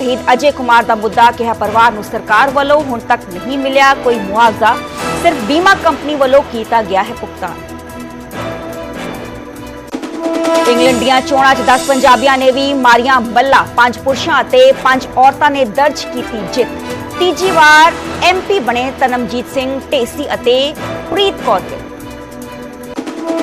ਸ਼ਹੀਦ ਅਜੇ ਕੁਮਾਰ ਦਾ ਮੁੱਦਾ ਕਿਹਾ ਪਰਿਵਾਰ ਨੂੰ ਸਰਕਾਰ ਵੱਲੋਂ ਹੁਣ ਤੱਕ ਨਹੀਂ ਮਿਲਿਆ, ਕੋਈ ਮੁਆਵਜ਼ਾ, ਸਿਰਫ ਬੀਮਾ ਕੰਪਨੀ ਵੱਲੋਂ ਕੀਤਾ ਗਿਆ ਹੈ ਭੁਗਤਾਨ। ਇੰਗਲੈਂਡ ਦੀਆਂ ਚੋਣਾਂ 'ਚ 10 ਪੰਜਾਬੀਆਂ ਨੇ ਵੀ ਮਾਰੀਆਂ ਬੱਲਾ ਪੰਜ ਪੁਰਸ਼ਾਂ ਅਤੇ ਪੰਜ ਔਰਤਾਂ ਨੇ ਦਰਜ ਕੀਤੀ ਜਿੱਤ। ਤੀਜੀ ਵਾਰ ਐਮਪੀ ਬਣੇ ਤਨਮਜੀਤ ਸਿੰਘ, ਢੇਸੀ ਅਤੇ ਪ੍ਰੀਤ ਕੌਰ ਗਿੱਲ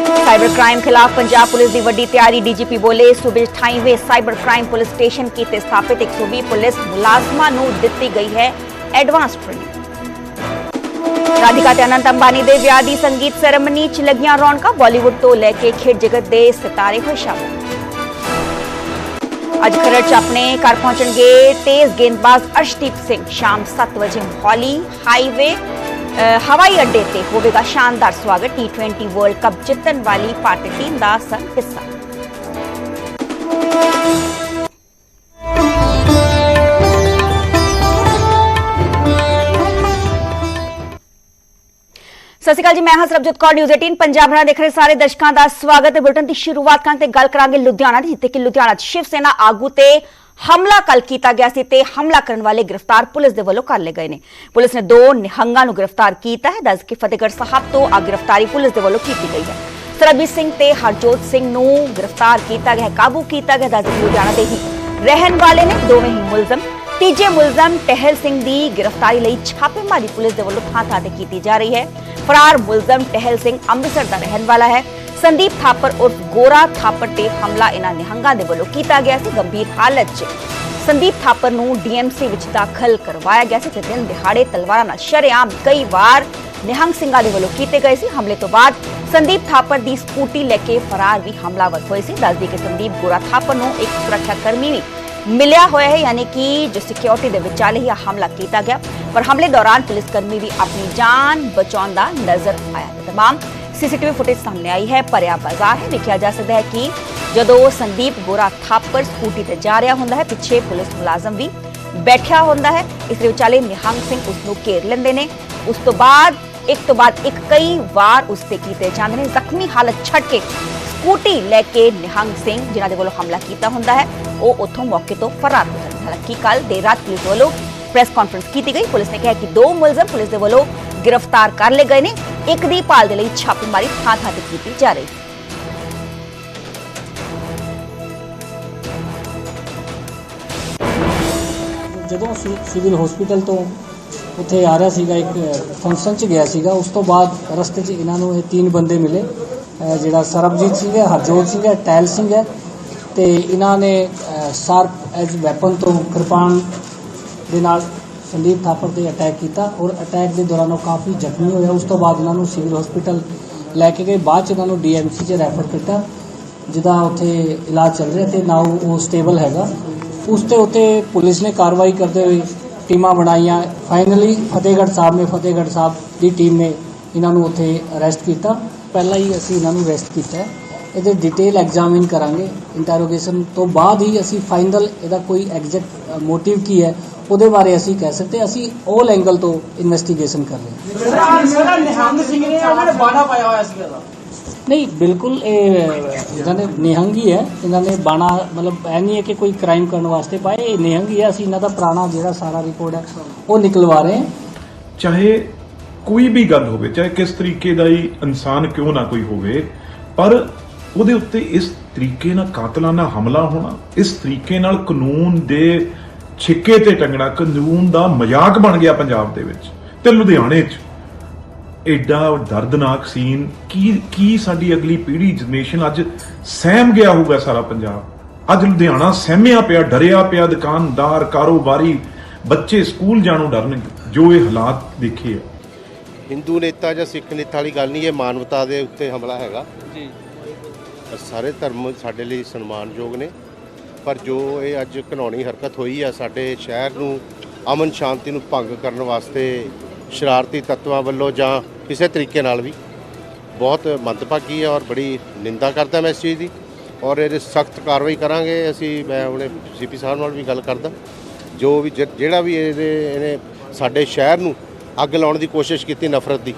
ਸਾਈਬਰ ਕ੍ਰਾਈਮ ਖਿਲਾਫ ਪੰਜਾਬ ਪੁਲਿਸ ਦੀ ਵੱਡੀ ਤਿਆਰੀ, ਡੀਜੀਪੀ ਬੋਲੇ ਸੂਬੇ 28ਵੇਂ ਸਾਈਬਰ ਕ੍ਰਾਈਮ ਪੁਲਿਸ ਸਟੇਸ਼ਨ ਕੀਤੇ ਸਥਾਪਿਤ 120 ਪੁਲਿਸ ਮੁਲਾਜ਼ਮਾਂ ਨੂੰ ਦਿੱਤੀ ਗਈ ਹੈ ਐਡਵਾਂਸ ਟ੍ਰੇਨਿੰਗ ਰਾਧਿਕਾ ਤੇ ਅਨੰਤ ਅੰਬਾਨੀ ਦੇ ਵਿਆਹ ਦੀ ਸੰਗੀਤ ਸੈਰੇਮਨੀ 'ਚ ਲੱਗੀਆਂ ਰੌਣਕਾਂ ਬਾਲੀਵੁੱਡ ਤੋਂ ਲੈ ਕੇ ਖੇਡ ਜਗਤ ਦੇ ਸਿਤਾਰੇ ਹੋਏ ਸ਼ਾਮਲ ਅੱਜ ਖਰੜ 'ਚ ਆਪਣੇ ਘਰ ਪਹੁੰਚਣਗੇ ਤੇਜ਼ ਗੇਂਦਬਾਜ਼ ਅਰਸ਼ਦੀਪ ਸਿੰਘ। ਸ਼ਾਮ 7 ਵਜੇ ਮੋਹਾਲੀ ਹਾਈਵੇ ਹਵਾਈ ਅੱਡੇ ਤੇ ਹੋਵੇਗਾ ਸ਼ਾਨਦਾਰ ਸਵਾਗਤ। T20 ਵਰਲਡ ਕੱਪ ਜਿੱਤਣ ਵਾਲੀ ਭਾਰਤੀ ਟੀਮ ਦਾ ਸਨ ਹਿੱਸਾ। ਸਤਿ ਸ਼੍ਰੀ ਅਕਾਲ ਜੀ, ਮੈਂ ਹਾਂ ਸਰਬਜੋਤ ਕੌਰ ਨਿਊਜ਼ 18 ਪੰਜਾਬ ਨਾਲ ਦੇਖ ਰਹੇ ਸਾਰੇ ਦਰਸ਼ਕਾਂ ਦਾ ਸਵਾਗਤ। ਹੈ ਬੁਲਟਨ ਦੀ ਸ਼ੁਰੂਆਤ ਕਰਨ ਤੇ ਗੱਲ ਕਰਾਂਗੇ ਲੁਧਿਆਣਾ ਦੀ, ਜਿੱਥੇ ਕਿ ਲੁਧਿਆਣਾ 'ਚ ਸ਼ਿਵ ਸੈਨਾ ਆਗੂ ਤੇ ਹਮਲਾ ਕੱਲ ਕੀਤਾ ਗਿਆ ਸੀ ਤੇ ਹਮਲਾ ਕਰਨ ਵਾਲੇ ਗ੍ਰਿਫਤਾਰ ਪੁਲਿਸ ਦੇ ਵੱਲੋਂ ਕਰ ਲਏ ਗਏ ਨੇ। ਪੁਲਿਸ ਨੇ ਦੋ ਨਿਹੰਗਾਂ ਨੂੰ ਗ੍ਰਿਫਤਾਰ ਕੀਤਾ ਹੈ, ਦੱਸ ਕਿ ਫਤਿਹਗੜ੍ਹ ਸਾਹਿਬ ਤੋਂ ਆ ਗ੍ਰਿਫਤਾਰੀ ਪੁਲਿਸ ਦੇ ਵੱਲੋਂ ਕੀਤੀ ਗਈ ਹੈ। ਸਰਬਜੀਤ ਸਿੰਘ ਤੇ ਹਰਜੋਤ ਸਿੰਘ ਨੂੰ ਗ੍ਰਿਫਤਾਰ ਕੀਤਾ ਗਿਆ ਕਾਬੂ ਕੀਤਾ ਗਿਆ ਦੱਸ ਕਿ ਲੁਧਿਆਣਾ ਦੇ ਹੀ ਰਹਿਣ ਵਾਲੇ ਨੇ, ਦੋਵੇਂ ਹੀ ਮੁਲਜ਼ਮ। ਤੀਜੇ ਮੁਲਜ਼ਮ ਟਹਿਲ ਸਿੰਘ ਦੀ ਗ੍ਰਿਫਤਾਰੀ ਲਈ ਛਾਪੇਮਾਰੀ ਪੁਲਿਸ ਦੇ ਵੱਲੋਂ ਥਾਂ ਥਾਂ ਤੇ ਕੀਤੀ ਜਾ ਰਹੀ ਹੈ। ਫਰਾਰ ਮੁਲਜ਼ਮ ਟਹਿਲ ਸਿੰਘ ਅੰਮ੍ਰਿਤਸਰ ਦਾ ਰਹਿਣ ਵਾਲਾ ਹੈ। ਸੰਦੀਪ ਥਾਪਰ ਉਰਫ ਗੋਰਾ ਥਾਪਰ ਤੇ ਹਮਲਾ ਇਹਨਾਂ ਨਿਹੰਗਾਂ ਦੇ ਵੱਲੋਂ ਕੀਤਾ ਗਿਆ ਸੀ। ਗੰਭੀਰ ਹਾਲਤ 'ਚ ਸੰਦੀਪ ਥਾਪਰ ਨੂੰ ਡੀਐਮਸੀ ਵਿੱਚ ਦਾਖਲ ਕਰਵਾਇਆ ਗਿਆ ਸੀ ਜਿਸ ਦਿਨ ਦਿਹਾੜੇ ਤਲਵਾਰਾਂ ਨਾਲ ਸ਼ਰੇਆਮ ਕਈ ਵਾਰ ਨਿਹੰਗ ਸਿੰਘਾਂ ਦੇ ਵੱਲੋਂ ਕੀਤੇ ਗਏ ਸੀ। ਹਮਲੇ ਤੋਂ ਬਾਅਦ ਸੰਦੀਪ ਥਾਪਰ ਦੀ ਸਕੂਟੀ ਲੈ ਕੇ ਫਰਾਰ ਵੀ ਹਮਲਾਵਰ ਹੋਏ ਸੀ। ਦੱਸਦੀ ਕਿ ਸੰਦੀਪ ਗੋਰਾ ਥਾਪਰ ਨੂੰ ਇੱਕ ਸੁਰੱਖਿਆ ਕਰਮੀ ਵੀ ਮਿਲਿਆ ਹੋਇਆ ਹੈ, ਯਾਨੀ ਕਿ ਜੋ ਸਿਕਿਉਰਿਟੀ ਦੇ ਵਿਚਾਲੇ ਹੀ ਹਮਲਾ ਕੀਤਾ ਗਿਆ। ਪਰ ਹਮਲੇ ਦੌਰਾਨ ਪੁਲਿਸ ਕਰਮੀ ਵੀ ਆਪਣੀ ਜਾਨ ਬਚਾਉਂਦਾ ਨਜ਼ਰ ਆਇਆ ਤਮਾਮ ਸੀਸੀਟੀਵੀ ਫੁਟੇਜ ਸਾਹਮਣੇ ਆਈ ਹੈ, ਭਰਿਆ ਬਾਜ਼ਾਰ ਹੈ। ਦੇਖਿਆ ਜਾ ਸਕਦਾ ਹੈ ਕਿ ਜਦੋਂ ਸੰਦੀਪ ਗੋਰਾ ਥਾਪਰ ਸਕੂਟੀ ਤੇ ਜਾ ਰਿਹਾ ਹੁੰਦਾ ਹੈ, ਪਿੱਛੇ ਪੁਲਿਸ ਮੁਲਾਜ਼ਮ ਵੀ ਬੈਠਿਆ ਹੁੰਦਾ ਹੈ। ਇਸ ਦੇ ਵਿਚਾਲੇ ਨਿਹੰਗ ਸਿੰਘ ਉਸ ਨੂੰ ਘੇਰ ਲੈਂਦੇ ਨੇ। ਉਸ ਤੋਂ ਬਾਅਦ, ਇੱਕ ਤੋਂ ਬਾਅਦ ਇੱਕ ਕਈ ਵਾਰ ਉਸ ਤੇ ਕੀਤੇ ਜਾਂਦੇ ਨੇ। ਜ਼ਖਮੀ ਹਾਲਤ ਛੱਡ ਕੇ ਸਕੂਟੀ ਲੈ ਕੇ ਨਿਹੰਗ ਸਿੰਘ, ਜਿਨ੍ਹਾਂ ਦੇ ਵੱਲੋਂ ਹਮਲਾ ਕੀਤਾ ਹੁੰਦਾ ਹੈ, ਉਹ ਉੱਥੋਂ ਮੌਕੇ ਤੋਂ ਫਰਾਰ ਹੋ ਜਾਂਦੇ ਹਾਲਾਂਕਿ ਕੱਲ ਦੇਰ ਰਾਤ ਪੁਲਿਸ ਵੱਲੋਂ ਪ੍ਰੈਸ ਕਾਨਫਰੰਸ ਕੀਤੀ ਗਈ। ਪੁਲਿਸ ਨੇ ਕਿਹਾ ਕਿ ਦੋ ਮੁਲਜ਼ਮ ਪੁਲਿਸ ਦੇ ਵੱਲੋਂ ਗ੍ਰਿਫਤਾਰ ਕਰ ਲਏ ਗਏ ਨੇ। ਇੱਕ ਦੀ ਭਾਲ ਦੇ ਲਈ ਛਾਪੇਮਾਰੀ ਥਾਂ ਥਾਂ ਤੇ ਕੀਤੀ ਜਾ ਰਹੀ। ਹੈ ਜਦੋਂ ਸਿਵਲ ਹਸਪੀਟਲ ਤੋਂ ਉੱਥੇ ਆ ਰਿਹਾ ਸੀਗਾ, ਇੱਕ ਫੰਕਸ਼ਨ 'ਚ ਗਿਆ ਸੀਗਾ, ਉਸ ਤੋਂ ਬਾਅਦ ਰਸਤੇ 'ਚ ਇਹਨਾਂ ਨੂੰ ਇਹ ਤਿੰਨ ਬੰਦੇ ਮਿਲੇ। ਜਿਹੜਾ ਸਰਬਜੀਤ ਸਿੰਘ ਹੈ, ਹਰਜੋਤ ਸਿੰਘ ਹੈ ਟੈਲ ਸਿੰਘ ਹੈ ਤੇ ਇਹਨਾਂ ਨੇ ਸ਼ਾਰਪ ਐਜ ਵੈਪਨ ਤੋਂ ਕਿਰਪਾਨ ਦੇ ਨਾਲ ਸੰਦੀਪ ਥਾਪਰ ਤੇ ਅਟੈਕ ਕੀਤਾ ਔਰ ਅਟੈਕ ਦੇ ਦੌਰਾਨ ਉਹ ਕਾਫੀ ਜ਼ਖਮੀ ਹੋਇਆ। ਉਸ ਤੋਂ ਬਾਅਦ ਇਹਨਾਂ ਨੂੰ ਸਿਵਲ ਹਸਪੀਟਲ ਲੈ ਕੇ ਗਏ। ਬਾਅਦ ਚ ਇਹਨਾਂ ਨੂੰ ਡੀਐਮਸੀ 'ਚ ਰੈਫਰ ਕੀਤਾ, ਜਿਹਦਾ ਉੱਥੇ ਇਲਾਜ ਚੱਲ ਰਿਹਾ ਤੇ ਨਾਓ ਉਹ ਸਟੇਬਲ ਹੈਗਾ। ਉਸ ਤੇ ਉੱਤੇ ਪੁਲਿਸ ਨੇ ਕਾਰਵਾਈ ਕਰਦੇ ਹੋਏ ਟੀਮਾਂ ਬਣਾਈਆਂ। ਫਾਈਨਲੀ ਫਤਿਹਗੜ੍ਹ ਸਾਹਿਬ ਨੇ ਫਤਿਹਗੜ੍ਹ ਸਾਹਿਬ ਦੀ ਟੀਮ ਨੇ ਇਹਨਾਂ ਨੂੰ ਉੱਥੇ ਅਰੈਸਟ ਕੀਤਾ। ਪਹਿਲਾਂ ਹੀ ਅਸੀਂ ਇਹਨਾਂ ਨੂੰ ਅਰੈਸਟ ਕੀਤਾ। ਇਹਦੇ ਡਿਟੇਲ ਐਗਜ਼ਾਮਿਨ ਕਰਾਂਗੇ। ਇੰਟਰੋਗੇਸ਼ਨ ਤੋਂ ਬਾਅਦ ਹੀ ਅਸੀਂ ਫਾਈਨਲ ਇਹਦਾ ਕੋਈ ਐਗਜ਼ੈਕਟ ਮੋਟਿਵ ਕੀ ਹੈ ਉਹਦੇ ਬਾਰੇ ਅਸੀਂ ਕਹਿ ਸਕਦੇ ਅਸੀਂ 올 ਐਂਗਲ ਤੋਂ ਇਨਵੈਸਟੀਗੇਸ਼ਨ ਕਰ ਰਹੇ ਹਾਂ। ਜਿਹੜਾ ਨਿਹੰਗ ਸਿੰਘ ਨੇ ਉਹਨਾਂ ਨੇ ਬਾਣਾ ਪਾਇਆ ਹੋਇਆ ਸੀ ਇਹਦਾ। ਨਹੀਂ ਬਿਲਕੁਲ ਇਹ ਇਹਨਾਂ ਨੇ ਨਿਹੰਗ ਹੀ ਹੈ ਇਹਨਾਂ ਨੇ ਬਾਣਾ ਮਤਲਬ ਐ ਨਹੀਂ ਹੈ ਕਿ ਕੋਈ ਕ੍ਰਾਈਮ ਕਰਨ ਵਾਸਤੇ ਪਾਏ ਇਹ ਨਿਹੰਗ ਹੀ ਹੈ ਅਸੀਂ ਇਹਨਾਂ ਦਾ ਪੁਰਾਣਾ ਜਿਹੜਾ ਸਾਰਾ ਰਿਕਾਰਡ ਹੈ ਉਹ ਨਿਕਲਵਾ ਰਹੇ ਹਾਂ। ਚਾਹੇ ਕੋਈ ਵੀ ਗੱਲ ਹੋਵੇ ਚਾਹੇ ਕਿਸ ਤਰੀਕੇ ਦਾ ਹੀ ਇਨਸਾਨ ਕਿਉਂ ਨਾ ਕੋਈ ਹੋਵੇ ਪਰ ਉਹਦੇ ਉੱਤੇ ਇਸ ਤਰੀਕੇ ਨਾਲ ਕਾਤਲਾਨਾ ਹਮਲਾ ਹੋਣਾ ਇਸ ਤਰੀਕੇ ਨਾਲ ਕਾਨੂੰਨ ਦੇ ਛਿੱਕੇ ਤੇ ਟੰਗਣਾ ਕਾਨੂੰਨ ਦਾ ਮਜ਼ਾਕ ਬਣ ਗਿਆ ਪੰਜਾਬ ਦੇ ਵਿੱਚ ਤੇ ਲੁਧਿਆਣੇ 'ਚ। ਐਡਾ ਦਰਦਨਾਕ ਸੀਨ ਕੀ ਕੀ ਸਾਡੀ ਅਗਲੀ ਪੀੜ੍ਹੀ ਜਨਰੇਸ਼ਨ ਅੱਜ ਸਹਿਮ ਗਿਆ ਹੋਊਗਾ ਸਾਰਾ ਪੰਜਾਬ? ਅੱਜ ਲੁਧਿਆਣਾ ਸਹਿਮਿਆ ਪਿਆ ਡਰਿਆ ਪਿਆ ਦੁਕਾਨਦਾਰ ਕਾਰੋਬਾਰੀ ਬੱਚੇ ਸਕੂਲ ਜਾਣੋਂ ਡਰਨਗੇ ਜੋ ਇਹ ਹਾਲਾਤ ਦੇਖੇ ਆ। ਹਿੰਦੂ ਨੇਤਾ ਜਾਂ ਸਿੱਖ ਨੇਤਾ ਵਾਲੀ ਗੱਲ ਨਹੀਂ ਇਹ ਮਾਨਵਤਾ ਦੇ ਉੱਤੇ ਹਮਲਾ ਹੈਗਾ। ਜੀ। ਸਾਰੇ ਧਰਮ ਸਾਡੇ ਲਈ ਸਨਮਾਨਯੋਗ ਨੇ। ਪਰ ਜੋ ਇਹ ਅੱਜ ਘਿਨੌਣੀ ਹਰਕਤ ਹੋਈ ਆ, ਸਾਡੇ ਸ਼ਹਿਰ ਨੂੰ ਅਮਨ ਸ਼ਾਂਤੀ ਨੂੰ ਭੰਗ ਕਰਨ ਵਾਸਤੇ ਸ਼ਰਾਰਤੀ ਤੱਤਵਾਂ ਵੱਲੋਂ ਜਾਂ ਕਿਸੇ ਤਰੀਕੇ ਨਾਲ ਵੀ ਬਹੁਤ ਮੰਦਭਾਗੀ ਹੈ ਔਰ ਬੜੀ ਨਿੰਦਾ ਕਰਦਾ ਮੈਂ ਇਸ ਚੀਜ਼ ਦੀ ਔਰ ਇਹਦੇ ਸਖਤ ਕਾਰਵਾਈ ਕਰਾਂਗੇ। ਅਸੀਂ, ਮੈਂ ਹੁਣੇ ਸੀਪੀ ਸਾਹਿਬ ਨਾਲ ਵੀ ਗੱਲ ਕਰਦਾ। ਜੋ ਵੀ ਜਿਹੜਾ ਵੀ ਇਹਦੇ, ਇਹਨੇ ਸਾਡੇ ਸ਼ਹਿਰ ਨੂੰ ਅੱਗ ਲਾਉਣ ਦੀ ਕੋਸ਼ਿਸ਼ ਕੀਤੀ ਨਫ਼ਰਤ ਦੀ,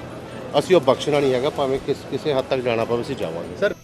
ਅਸੀਂ ਉਹ ਬਖਸ਼ਣਾ ਨਹੀਂ ਹੈਗਾ, ਭਾਵੇਂ ਕਿਸ, ਕਿਸੇ ਹੱਦ ਤੱਕ ਜਾਣਾ ਪਵੇ, ਅਸੀਂ ਜਾਵਾਂਗੇ। ਸਰ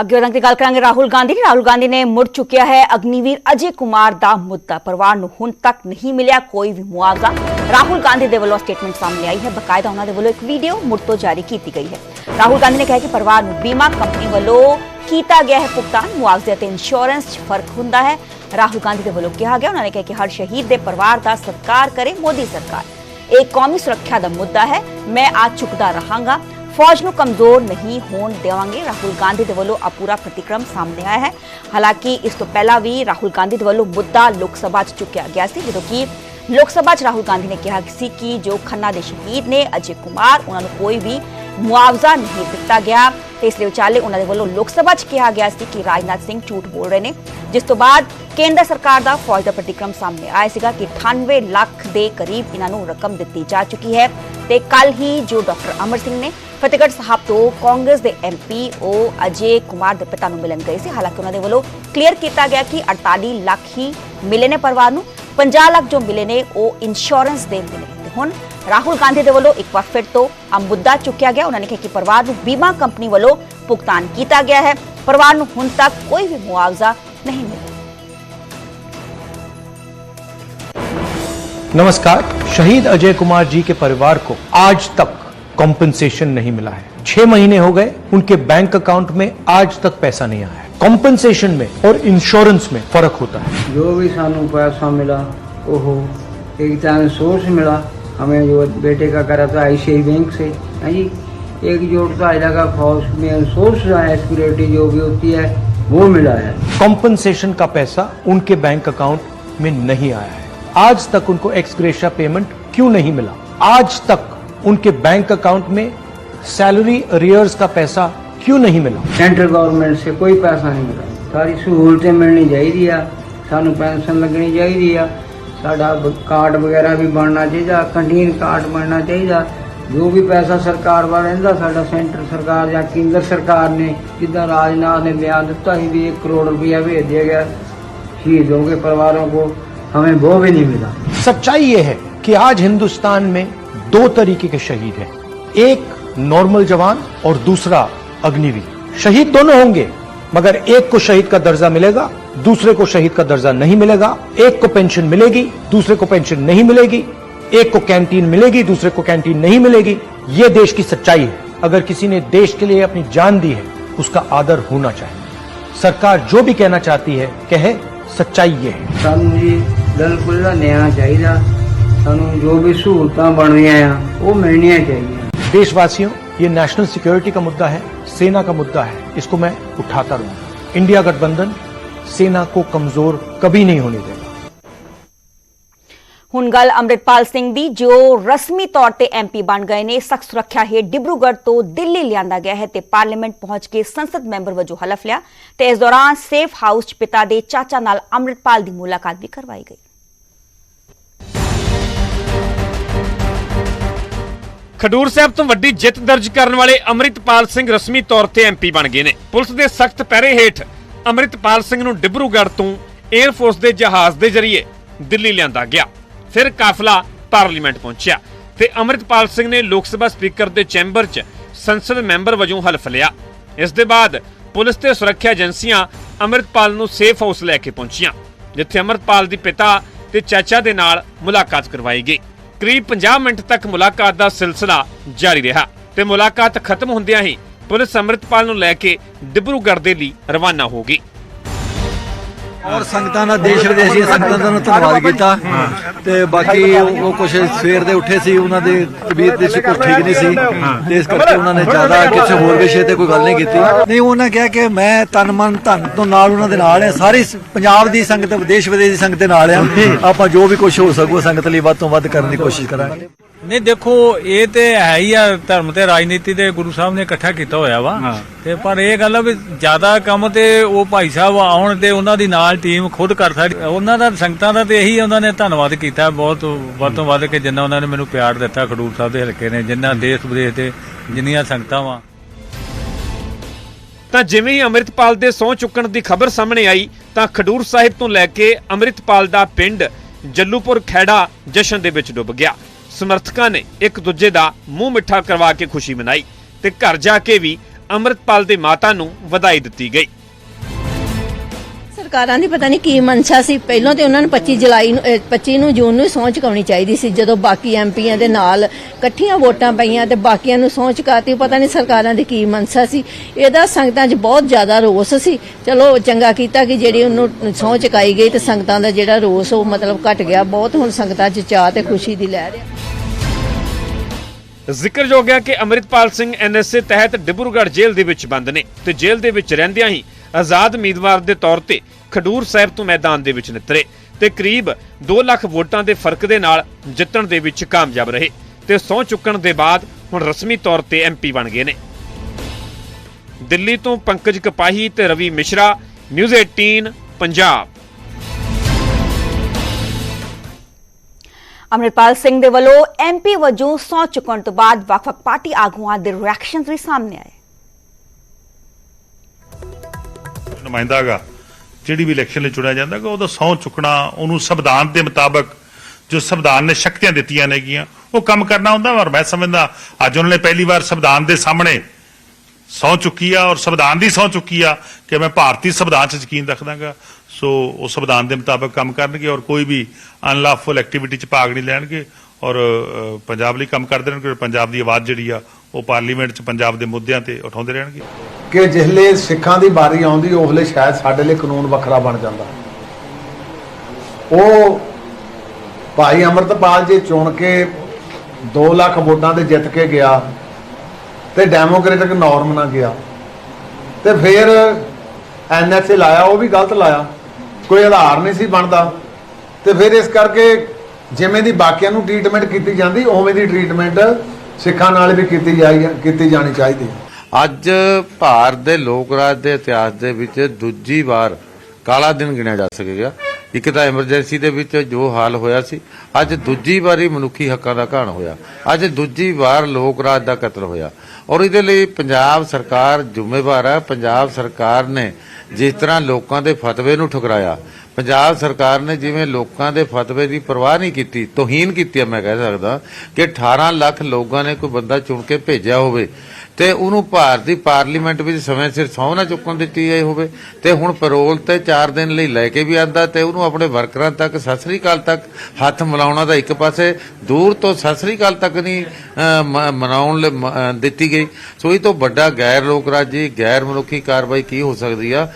ਅੱਗੇ ਵਧਾਂਗੇ ਗੱਲ ਕਰਾਂਗੇ, ਰਾਹੁਲ ਗਾਂਧੀ ਰਾਹੁਲ ਗਾਂਧੀ ਨੇ ਮੁੜ ਚੁੱਕਿਆ ਹੈ। ਅਗਨੀਵੀਰ ਅਜੇ ਕੁਮਾਰ ਦਾ ਮੁੱਦਾ। ਪਰਿਵਾਰ ਨੂੰ ਹੁਣ ਤੱਕ ਨਹੀਂ ਮਿਲਿਆ ਕੋਈ ਵੀ ਮੁਆਵਜ਼ਾ। ਰਾਹੁਲ ਗਾਂਧੀ ਦੇ ਵੱਲੋਂ ਸਟੇਟਮੈਂਟ ਸਾਹਮਣੇ ਆਈ ਹੈ। ਬਕਾਇਦਾ ਉਹਨਾਂ ਦੇ ਵੱਲੋਂ ਇੱਕ ਵੀਡੀਓ ਮੁੜ ਤੋਂ ਜਾਰੀ ਕੀਤੀ ਗਈ ਹੈ। ਰਾਹੁਲ ਗਾਂਧੀ ਨੇ ਕਿਹਾ ਕਿ ਪਰਿਵਾਰ ਨੂੰ ਬੀਮਾ ਕੰਪਨੀ ਵੱਲੋਂ ਕੀਤਾ ਗਿਆ ਹੈ ਭੁਗਤਾਨ। ਮੁਆਵਜ਼ੇ ਅਤੇ ਇੰਸ਼ੋਰੈਂਸ 'ਚ ਫ਼ਰਕ ਹੁੰਦਾ ਹੈ। ਰਾਹੁਲ ਗਾਂਧੀ ਦੇ ਵੱਲੋਂ ਕਿਹਾ ਗਿਆ, ਉਹਨਾਂ ਨੇ ਕਿਹਾ ਕਿ ਹਰ ਸ਼ਹੀਦ ਦੇ ਪਰਿਵਾਰ ਦਾ ਸਤਿਕਾਰ ਕਰੇ ਮੋਦੀ ਸਰਕਾਰ। ਇਹ ਕੌਮੀ ਸੁਰੱਖਿਆ ਦਾ ਮੁੱਦਾ ਹੈ। ਮੈਂ ਆ ਚੁੱਕਦਾ ਰਹਾਂਗਾ। ਫੌਜ ਨੂੰ ਕਮਜ਼ੋਰ ਨਹੀਂ ਹੋਣ ਦੇਵਾਂਗੇ। ਰਾਹੁਲ ਗਾਂਧੀ ਦੇ ਵੱਲੋਂ ਆ ਪੂਰਾ ਪ੍ਰਤੀਕਰਮ ਸਾਹਮਣੇ ਆਇਆ ਹੈ। ਹਾਲਾਂਕਿ, ਇਸ ਤੋਂ ਪਹਿਲਾਂ ਵੀ ਰਾਹੁਲ ਗਾਂਧੀ ਦੇ ਵੱਲੋਂ ਮੁੱਦਾ ਲੋਕ ਸਭਾ 'ਚ ਚੁੱਕਿਆ ਗਿਆ ਸੀ, ਜਦੋਂ ਕਿ ਲੋਕ ਸਭਾ 'ਚ ਰਾਹੁਲ ਗਾਂਧੀ ਨੇ ਕਿਹਾ ਸੀ ਕਿ ਜੋ ਖੰਨਾ ਦੇ ਸ਼ਹੀਦ ਨੇ, ਅਜੇ ਕੁਮਾਰ, ਉਹਨਾਂ ਨੂੰ ਕੋਈ ਵੀ ਮੁਆਵਜ਼ਾ ਨਹੀਂ ਦਿੱਤਾ ਗਿਆ ਤੇ ਇਸ ਦੇ ਵਿਚਾਲੇ ਉਹਨਾਂ ਦੇ ਵੱਲੋਂ ਲੋਕ ਸਭਾ 'ਚ ਕਿਹਾ ਗਿਆ ਸੀ ਕਿ ਰਾਜਨਾਥ ਸਿੰਘ ਝੂਠ ਬੋਲ ਰਹੇ ਨੇ, ਜਿਸ ਤੋਂ ਬਾਅਦ ਕੇਂਦਰ ਸਰਕਾਰ ਦਾ ਫੌਜ ਦਾ ਪ੍ਰਤੀਕਰਮ ਸਾਹਮਣੇ ਆਇਆ ਸੀਗਾ ਕਿ 98 ਲੱਖ ਦੇ ਕਰੀਬ ਇਹਨਾਂ ਨੂੰ ਰਕਮ ਦਿੱਤੀ ਜਾ ਚੁੱਕੀ ਹੈ ਤੇ ਕੱਲ ਹੀ ਜੋ ਡਾਕਟਰ ਅਮਰ ਸਿੰਘ ਨੇ ਫਤਿਹਗੜ੍ਹ ਸਾਹਿਬ ਤੋਂ ਕਾਂਗਰਸ ਦੇ ਐਮਪੀ ਉਹ ਅਜੇ ਕੁਮਾਰ ਦੇ ਪਿਤਾ ਨੂੰ ਮਿਲਣ ਗਏ ਸੀ। ਹਾਲਾਂਕਿ ਉਹਨਾਂ ਦੇ ਵੱਲੋਂ ਕਲੀਅਰ ਕੀਤਾ ਗਿਆ ਕਿ 48 ਲੱਖ ਹੀ ਮਿਲੇ ਨੇ ਪਰਿਵਾਰ ਨੂੰ 50 ਲੱਖ ਜੋ ਮਿਲੇ ਨੇ ਉਹ ਇੰਸ਼ੋਰੈਂਸ ਦੇ ਮਿਲੇ ਹੁਣ। ਰਾਹੁਲ ਗਾਂਧੀ ਦੇ ਵੱਲੋਂ ਇੱਕ ਵਾਰ ਫਿਰ ਤੋਂ ਆ ਮੁੱਦਾ ਚੁੱਕਿਆ ਗਿਆ ਉਹਨਾਂ ਨੇ ਕਿਹਾ ਕਿ ਪਰਿਵਾਰ ਨੂੰ ਬੀਮਾ ਕੰਪਨੀ ਵੱਲੋਂ ਭੁਗਤਾਨ ਕੀਤਾ ਗਿਆ ਹੈ ਪਰਿਵਾਰ ਨੂੰ ਹੁਣ ਤੱਕ ਕੋਈ ਵੀ ਮੁਆਵਜ਼ਾ ਨਹੀਂ ਮਿਲਿਆ नमस्कार शहीद अजय कुमार जी के परिवार को आज तक कॉम्पनसेशन नहीं मिला है छह महीने हो गए उनके बैंक अकाउंट में आज तक पैसा नहीं आया है कॉम्पनसेशन में और इंश्योरेंस में फर्क होता है जो भी सानू पैसा मिला ओहो एक टाइम सोर्स मिला हमें जो बेटे का करा था आई बैंक से है जी? एक जोड़ता इलाका फौज में सोर्स है सिक्योरिटी जो भी होती है वो मिला है। कॉम्पनसेशन का पैसा उनके बैंक अकाउंट में नहीं आया है। आज तक उनको एक्स ग्रेशिया पेमेंट क्यों नहीं मिला? आज तक उनके बैंक अकाउंट में सैलरी अरियर्स का पैसा क्यों नहीं मिला? सेंट्रल गवर्नमेंट से कोई पैसा नहीं मिला। सारी सहूलतें मिलनी चाहिए सानू पेंशन लगनी चाहिए आ साडा ब- कार्ड वगैरह भी बनना चाहिए कंटीन कार्ड बनना चाहिए ਜੋ ਵੀ ਪੈਸਾ ਸਰਕਾਰ ਵੱਲ ਰਹਿੰਦਾ ਸਾਡਾ ਸੈਂਟਰ ਸਰਕਾਰ ਜਾਂ ਕੇਂਦਰ ਸਰਕਾਰ ਨੇ ਜਿੱਦਾਂ ਰਾਜਨਾਥ ਨੇ ਬਿਆਨ ਦਿੱਤਾ ਸੀ ਵੀ 1 ਕਰੋੜ ਰੁਪਇਆ ਭੇਜ दिया गया शहीदों के परिवारों को हमें वो भी नहीं मिला सच्चाई ये है कि आज हिंदुस्तान में दो तरीके के शहीद हैं एक नॉर्मल जवान और दूसरा अग्निवीर शहीद दोनों होंगे मगर एक को शहीद का दर्जा मिलेगा दूसरे को शहीद का दर्जा नहीं मिलेगा एक को पेंशन मिलेगी दूसरे को पेंशन नहीं मिलेगी एक को कैंटीन मिलेगी दूसरे को कैंटीन नहीं मिलेगी ये देश की सच्चाई है अगर किसी ने देश के लिए अपनी जान दी है उसका आदर होना चाहिए सरकार जो भी कहना चाहती है कहे सच्चाई ये है ਸਾਨੂੰ ਜੀ ਬਿਲਕੁਲ ਇਹਦਾ ਨਿਆਂ ਚਾਹੀਦਾ ਸਾਨੂੰ ਜੋ ਵੀ ਸਹੂਲਤਾਂ ਬਣ ਰਹੀਆਂ ਆ ਉਹ ਮਿਲਣੀਆਂ ਚਾਹੀਦੀਆਂ देशवासियों ये नेशनल सिक्योरिटी का मुद्दा है सेना का मुद्दा है इसको मैं उठाता रहूंगा इंडिया गठबंधन सेना को कमजोर कभी नहीं होने देगा ਹੁਣ ਗੱਲ ਅੰਮ੍ਰਿਤਪਾਲ ਸਿੰਘ ਦੀ ਜੋ ਰਸਮੀ ਤੌਰ ਤੇ ਐਮਪੀ ਬਣ ਗਏ ਨੇ ਸਖਤ ਸੁਰੱਖਿਆ ਹੇਠ ਡਿਬਰੂਗੜ੍ਹ ਤੋਂ ਦਿੱਲੀ ਲਿਆਂਦਾ ਗਿਆ ਹੈ ਤੇ ਪਾਰਲੀਮੈਂਟ ਪਹੁੰਚ ਕੇ ਸੰਸਦ ਮੈਂਬਰ ਵਜੋਂ ਹਲਫ ਲਿਆ ਤੇ ਇਸ ਦੌਰਾਨ ਸੇਫ ਹਾਊਸ 'ਚ ਪਿਤਾ ਦੇ ਚਾਚਾ ਨਾਲ ਅੰਮ੍ਰਿਤਪਾਲ ਦੀ ਮੁਲਾਕਾਤ ਵੀ ਕਰਵਾਈ ਗਈ ਖਡੂਰ ਸਾਹਿਬ ਤੋਂ ਵੱਡੀ ਜਿੱਤ ਦਰਜ ਕਰਨ ਵਾਲੇ ਅੰਮ੍ਰਿਤਪਾਲ ਸਿੰਘ ਰਸਮੀ ਤੌਰ ਤੇ ਐਮਪੀ ਬਣ ਗਏ ਨੇ। ਪੁਲਿਸ ਦੇ ਸਖਤ ਪਹਿਰੇ ਹੇਠ ਅੰਮ੍ਰਿਤਪਾਲ ਸਿੰਘ ਨੂੰ ਡਿਬਰੂਗੜ੍ਹ ਤੋਂ 에ਅਰਫੋਰਸ ਦੇ ਜਹਾਜ਼ ਦੇ ਜ਼ਰੀਏ ਦਿੱਲੀ ਲਿਆਂਦਾ ਗਿਆ। ਫਿਰ ਕਾਫਲਾ ਪਾਰਲੀਮੈਂਟ ਪਹੁੰਚਿਆ ਤੇ ਅੰਮ੍ਰਿਤਪਾਲ ਸਿੰਘ ਨੇ ਲੋਕ ਸਭਾ ਸਪੀਕਰ ਦੇ ਚੈਂਬਰ 'ਚ ਸੰਸਦ ਮੈਂਬਰ ਵਜੋਂ ਹਲਫ ਲਿਆ। ਇਸ ਦੇ ਬਾਅਦ ਪੁਲਿਸ ਤੇ ਸੁਰੱਖਿਆ ਏਜੰਸੀਆਂ ਅੰਮ੍ਰਿਤਪਾਲ ਨੂੰ ਸੇਫ ਹਾਊਸ ਲੈ ਕੇ ਪਹੁੰਚੀਆਂ, ਜਿੱਥੇ ਅੰਮ੍ਰਿਤਪਾਲ ਦੀ ਪਿਤਾ ਤੇ ਚਾਚਾ ਦੇ ਨਾਲ ਮੁਲਾਕਾਤ ਕਰਵਾਈ ਗਈ। ਕਰੀਬ 50 ਮਿੰਟ ਤੱਕ ਮੁਲਾਕਾਤ ਦਾ ਸਿਲਸਿਲਾ ਜਾਰੀ ਰਿਹਾ ਤੇ ਮੁਲਾਕਾਤ ਖਤਮ ਹੁੰਦਿਆਂ ਹੀ ਪੁਲਿਸ ਅੰਮ੍ਰਿਤਪਾਲ ਨੂੰ ਲੈ ਕੇ ਡਿਬਰੂਗੜ੍ਹ ਦੇ ਲਈ ਰਵਾਨਾ ਹੋ ਗਈ। ਔਰ ਸੰਗਤਾਂ ਦਾ ਦੇਸ਼ ਵਿਦੇਸ਼ ਦੀਆਂ ਸੰਗਤਾਂ ਦਾ ਧੰਨਵਾਦ ਕੀਤਾ। ਤੇ ਬਾਕੀ ਉਹ ਕੁਛ ਸਵੇਰ ਦੇ ਉੱਠੇ ਸੀ, ਉਹਨਾਂ ਦੇ ਤਬੀਅਤ ਦੇ ਕੁਝ ਠੀਕ ਨਹੀਂ ਸੀ। ਤੇ ਇਸ ਕਰਕੇ ਉਹਨਾਂ ਨੇ ਜ਼ਿਆਦਾ ਕਿਸੇ ਹੋਰ ਵਿਸ਼ੇ ਤੇ ਕੋਈ ਗੱਲ ਨਹੀਂ ਕੀਤੀ। ਨਹੀਂ ਉਹਨਾਂ ਕਿਹਾ ਕਿ ਮੈਂ ਤਨ ਮਨ ਧਨ ਤੋਂ ਨਾਲ ਉਹਨਾਂ ਦੇ ਨਾਲ ਆ ਸਾਰੀ ਸ- ਪੰਜਾਬ ਦੀ ਸੰਗਤ ਵਿਦੇਸ਼ ਵਿਦੇਸ਼ ਦੀ ਸੰਗਤ ਦੇ ਨਾਲ ਆ ਆਪਾਂ ਜੋ ਵੀ ਕੁਝ ਹੋ ਸਕੂ ਸੰਗਤ ਲਈ ਵੱਧ ਤੋਂ ਵੱਧ ਕਰਨ ਦੀ ਕੋਸ਼ਿਸ਼ ਕਰਾਂਗੇ। ਨਹੀਂ ਦੇਖੋ ਇਹ ਤੇ ਹੈ ਹੀ ਆ ਧਰਮ ਤੇ ਰਾਜਨੀਤੀ ਤੇ ਗੁਰੂ ਸਾਹਿਬ ਨੇ ਇਕੱਠਾ ਕੀਤਾ ਹੋਇਆ ਵਾ। ਤੇ ਪਰ ਇਹ ਗੱਲ ਆ ਵੀ ਜ਼ਿਆਦਾ ਕੰਮ ਤੇ ਉਹ ਭਾਈ ਸਾਹਿਬ ਆਉਣ ਤੇ ਉਹਨਾਂ ਦੀ ਨਾਲ ਟੀਮ ਖੁਦ ਕਰ ਸਕਦੀ ਉਹਨਾਂ ਦਾ ਸੰਗਤਾਂ ਦਾ ਤੇ ਇਹੀ ਉਹਨਾਂ ਨੇ ਧੰਨਵਾਦ ਕੀਤਾ। ਬਹੁਤ ਵੱਧ ਤੋਂ ਵੱਧ ਕਿ ਜਿੰਨਾ ਉਹਨਾਂ ਨੇ ਮੈਨੂੰ ਪਿਆਰ ਦਿੱਤਾ ਖਡੂਰ ਸਾਹਿਬ ਦੇ ਹਲਕੇ ਨੇ ਜਿੰਨਾ ਦੇਸ਼ ਵਿਦੇਸ਼ ਤੇ ਜਿੰਨੀਆਂ ਸੰਗਤਾਂ ਵਾ। ਤਾਂ ਜਿਵੇਂ ਹੀ ਅੰਮ੍ਰਿਤਪਾਲ ਦੇ ਸਹੁੰ ਚੁੱਕਣ ਦੀ ਖਬਰ ਸਾਹਮਣੇ ਆਈ ਤਾਂ ਖਡੂਰ ਸਾਹਿਬ ਤੋਂ ਲੈ ਕੇ ਅੰਮ੍ਰਿਤਪਾਲ ਦਾ ਪਿੰਡ ਜੱਲੂਪੁਰ ਖੈੜਾ ਜਸ਼ਨ ਦੇ ਵਿੱਚ ਡੁੱਬ ਗਿਆ। ਸਮਰਥਕਾਂ ਨੇ ਇੱਕ ਦੂਜੇ ਦਾ ਮੂੰਹ ਮਿੱਠਾ ਕਰਵਾ ਕੇ ਖੁਸ਼ੀ ਮਨਾਈ ਤੇ ਘਰ ਜਾ ਕੇ ਵੀ ਅੰਮ੍ਰਿਤਪਾਲ ਦੇ ਮਾਤਾ ਨੂੰ ਵਧਾਈ ਦਿੱਤੀ ਗਈ। ਸਰਕਾਰਾਂ ਦੀ ਪਤਾ ਨਹੀਂ ਕੀ ਮਨਸ਼ਾ ਸੀ। ਪਹਿਲਾਂ ਤੇ ਉਹਨਾਂ ਨੂੰ 25 ਜੁਲਾਈ ਨੂੰ, ਅਹ 25 ਨੂੰ ਜੂਨ ਨੂੰ ਸਹੁੰ ਚੁਕਾਉਣੀ ਚਾਹੀਦੀ ਸੀ, ਜਦੋਂ ਬਾਕੀ ਐਮਪੀਆਂ ਦੇ ਨਾਲ ਇਕੱਠੀਆਂ ਵੋਟਾਂ ਪਈਆਂ ਤੇ ਬਾਕੀਆਂ ਨੂੰ ਸਹੁੰ ਚੁਕਾਤੀ, ਪਤਾ ਨਹੀਂ ਸਰਕਾਰਾਂ ਦੀ ਕੀ ਮਨਸ਼ਾ ਸੀ। ਇਹਦਾ ਸੰਗਤਾਂ 'ਚ ਬਹੁਤ ਜ਼ਿਆਦਾ ਰੋਸ ਸੀ। ਚਲੋ ਚੰਗਾ ਕੀਤਾ ਕਿ ਜਿਹੜੀ ਉਹਨੂੰ ਸਹੁੰ ਚੁਕਾਈ ਗਈ ਤੇ ਸੰਗਤਾਂ ਦਾ ਜਿਹੜਾ ਰੋਸ ਉਹ ਮਤਲਬ ਘਟ ਗਿਆ। ਬਹੁਤ ਹੁਣ ਸੰਗਤਾਂ 'ਚ ਚਾਹ ਤੇ ਖੁਸ਼ੀ ਦੀ ਲਹਿਰ ਹੈ। ਜ਼ਿਕਰਯੋਗ ਹੈ ਕਿ ਅੰਮ੍ਰਿਤਪਾਲ ਸਿੰਘ ਐਨਐਸਏ ਤਹਿਤ ਡਿਬਰੂਗੜ੍ਹ ਜੇਲ੍ਹ ਦੇ ਵਿੱਚ ਬੰਦ ਨੇ ਤੇ ਜੇਲ੍ਹ ਦੇ ਵਿੱਚ ਰਹਿੰਦਿਆਂ ਹੀ ਆਜ਼ਾਦ ਉਮੀਦਵਾਰ ਦੇ ਤੌਰ ਤੇ ਖਡੂਰ ਸਾਹਿਬ ਤੋਂ ਮੈਦਾਨ ਦੇ ਵਿੱਚ ਨਿਤਰੇ ਤੇ ਕਰੀਬ 2 ਲੱਖ ਵੋਟਾਂ ਦੇ ਫ਼ਰਕ ਦੇ ਨਾਲ ਜਿੱਤਣ ਦੇ ਵਿੱਚ ਕਾਮਯਾਬ ਰਹੇ ਤੇ ਸਹੁੰ ਚੁੱਕਣ ਦੇ ਬਾਅਦ ਹੁਣ ਰਸਮੀ ਤੌਰ ਤੇ ਐਮਪੀ ਬਣ ਗਏ ਨੇ। ਦਿੱਲੀ ਤੋਂ ਪੰਕਜ ਕਪਾਹੀ ਤੇ ਰਵੀ ਮਿਸ਼ਰਾ ਨਿਊਜ਼ 18 ਪੰਜਾਬ। ਅਮਰਿਤਪਾਲ ਸਿੰਘ ਦੇ ਵੱਲੋਂ ਐਮਪੀ ਵਜੋਂ ਸਹੁੰ ਚੁੱਕਣ ਤੋਂ ਬਾਅਦ ਵੱਖ-ਵੱਖ ਪਾਰਟੀ ਆਗੂਆਂ ਦੇ ਰਿਐਕਸ਼ਨਸ ਵੀ ਸਾਹਮਣੇ ਆਏ। ਨੁਮਾਇੰਦਾ ਹੈਗਾ। ਜਿਹੜੀ ਵੀ ਇਲੈਕਸ਼ਨ ਲਈ ਚੁਣਿਆ ਜਾਂਦਾ ਹੈਗਾ, ਉਹਦਾ ਸਹੁੰ ਚੁੱਕਣਾ, ਉਹਨੂੰ ਸੰਵਿਧਾਨ ਦੇ ਮੁਤਾਬਕ ਜੋ ਸੰਵਿਧਾਨ ਨੇ ਸ਼ਕਤੀਆਂ ਦਿੱਤੀਆਂ ਨੇਗੀਆਂ, ਉਹ ਕੰਮ ਕਰਨਾ ਹੁੰਦਾ ਔਰ ਮੈਂ ਸਮਝਦਾ, ਅੱਜ ਉਹਨਾਂ ਨੇ ਪਹਿਲੀ ਵਾਰ ਸੰਵਿਧਾਨ ਦੇ ਸਾਹਮਣੇ ਸਹੁੰ ਚੁੱਕੀ ਆ ਔਰ ਸੰਵਿਧਾਨ ਦੀ ਸਹੁੰ ਚੁੱਕੀ ਆ ਕਿ ਮੈਂ ਭਾਰਤੀ ਸੰਵਿਧਾਨ 'ਚ ਯਕੀਨ ਰੱਖਦਾਗਾ। ਸੋ ਉਹ ਸੰਵਿਧਾਨ ਦੇ ਮੁਤਾਬਕ ਕੰਮ ਕਰਨਗੇ ਔਰ ਕੋਈ ਵੀ ਅਨਲਾਫੁਲ ਐਕਟੀਵਿਟੀ 'ਚ ਭਾਗ ਨਹੀਂ ਲੈਣਗੇ। ਔਰ ਪੰਜਾਬ ਲਈ ਕੰਮ ਕਰਦੇ ਰਹਿਣਗੇ, ਪੰਜਾਬ ਦੀ ਆਵਾਜ਼ ਜਿਹੜੀ ਆ, ਉਹ ਪਾਰਲੀਮੈਂਟ 'ਚ ਪੰਜਾਬ ਦੇ ਮੁੱਦਿਆਂ ਤੇ ਉਠਾਉਂਦੇ ਰਹਿਣਗੇ। ਕਿ ਜਿਹਲੇ ਸਿੱਖਾਂ ਦੀ ਵਾਰੀ ਆਉਂਦੀ ਉਹਲੇ ਸ਼ਾਇਦ ਸਾਡੇ ਲਈ ਕਾਨੂੰਨ ਵੱਖਰਾ ਬਣ ਜਾਂਦਾ। ਉਹ ਭਾਈ ਅਮਰਤਪਾਲ ਜੀ ਚੁਣ ਕੇ 2 ਲੱਖ ਵੋਟਾਂ ਤੇ ਜਿੱਤ ਕੇ ਗਿਆ ਤੇ ਡੈਮੋਕ੍ਰੈਟਿਕ ਨਾਰਮ ਨਾਲ ਗਿਆ। ਤੇ ਫਿਰ ਐਨਐਸਏ ਲਾਇਆ, ਉਹ ਵੀ ਗਲਤ ਲਾਇਆ। ਕੋਈ ਆਧਾਰ ਨਹੀਂ ਸੀ ਬਣਦਾ। ਤੇ ਫਿਰ ਇਸ ਕਰਕੇ ਜਿਵੇਂ ਦੀ ਬਾਕੀਆਂ ਨੂੰ ਟ੍ਰੀਟਮੈਂਟ ਕੀਤੀ ਜਾਂਦੀ, ਉਵੇਂ ਦੀ ਟ੍ਰੀਟਮੈਂਟ ਸਿੱਖਾਂ ਨਾਲ ਵੀ ਕੀਤੀ ਜਾਈ ਕੀਤੀ ਜਾਣੀ ਚਾਹੀਦੀ ਹੈ। ਅੱਜ ਭਾਰਤ ਦੇ ਲੋਕ ਰਾਜ ਦੇ ਇਤਿਹਾਸ ਦੇ ਵਿੱਚ ਦੂਜੀ ਵਾਰ ਕਾਲਾ ਦਿਨ ਗਿਣਿਆ ਜਾ ਸਕੇਗਾ। ਇੱਕ ਤਾਂ ਐਮਰਜੈਂਸੀ ਦੇ ਵਿੱਚ ਜੋ ਹਾਲ ਹੋਇਆ ਸੀ, ਅੱਜ ਦੂਜੀ ਵਾਰੀ ਮਨੁੱਖੀ ਹੱਕਾਂ ਦਾ ਘਾਣ ਹੋਇਆ। ਅੱਜ ਦੂਜੀ ਵਾਰ ਲੋਕ ਰਾਜ ਦਾ ਕਤਲ ਹੋਇਆ। ਔਰ ਇਹਦੇ ਲਈ ਪੰਜਾਬ ਸਰਕਾਰ ਜ਼ਿੰਮੇਵਾਰ ਹੈ। ਪੰਜਾਬ ਸਰਕਾਰ ਨੇ ਜਿਸ ਤਰ੍ਹਾਂ ਲੋਕਾਂ ਦੇ ਫਤਵੇ ਨੂੰ ਠੁਕਰਾਇਆ ਪੰਜਾਬ ਸਰਕਾਰ ਨੇ ਜਿਵੇਂ ਲੋਕਾਂ ਦੇ ਫਤਵੇ ਦੀ ਪਰਵਾਹ ਨਹੀਂ ਕੀਤੀ, ਤੋਹੀਨ ਕੀਤੀ ਹੈ ਮੈਂ ਕਹਿ ਸਕਦਾ, ਕਿ 18 ਲੱਖ ਲੋਕਾਂ ਨੇ ਕੋਈ ਬੰਦਾ ਚੁਣ ਕੇ ਭੇਜਿਆ ਹੋਵੇ ਤੇ ਉਹਨੂੰ ਭਾਰਤੀ ਪਾਰਲੀਮੈਂਟ ਵਿੱਚ ਸਮੇਂ ਸਿਰ ਸਹੁੰ ਨਾ ਚੁੱਕਣ ਦਿੱਤੀ ਗਈ ਹੋਵੇ ਤੇ ਹੁਣ ਪੈਰੋਲ ਤੇ 4 ਦਿਨ ਲਈ ਲੈ ਕੇ ਵੀ ਆਂਦਾ ਤੇ ਉਹਨੂੰ ਆਪਣੇ ਵਰਕਰਾਂ ਤੱਕ, ਸਤਿ ਸ੍ਰੀ ਅਕਾਲ ਤੱਕ ਹੱਥ ਮਿਲਾਉਣਾ ਦਾ ਇੱਕ ਪਾਸੇ, ਦੂਰ ਤੋਂ ਸਤਿ ਸ੍ਰੀ ਅਕਾਲ ਤੱਕ ਨਹੀਂ ਮ- ਮਨਾਉਣ ਲਈ ਦਿੱਤੀ ਗਈ। ਸੋ ਇਹ ਤੋਂ ਵੱਡਾ ਗੈਰ ਲੋਕ ਰਾਜੀ, ਗੈਰ ਮਨੁੱਖੀ ਕਾਰਵਾਈ ਕੀ ਹੋ ਸਕਦੀ ਆ?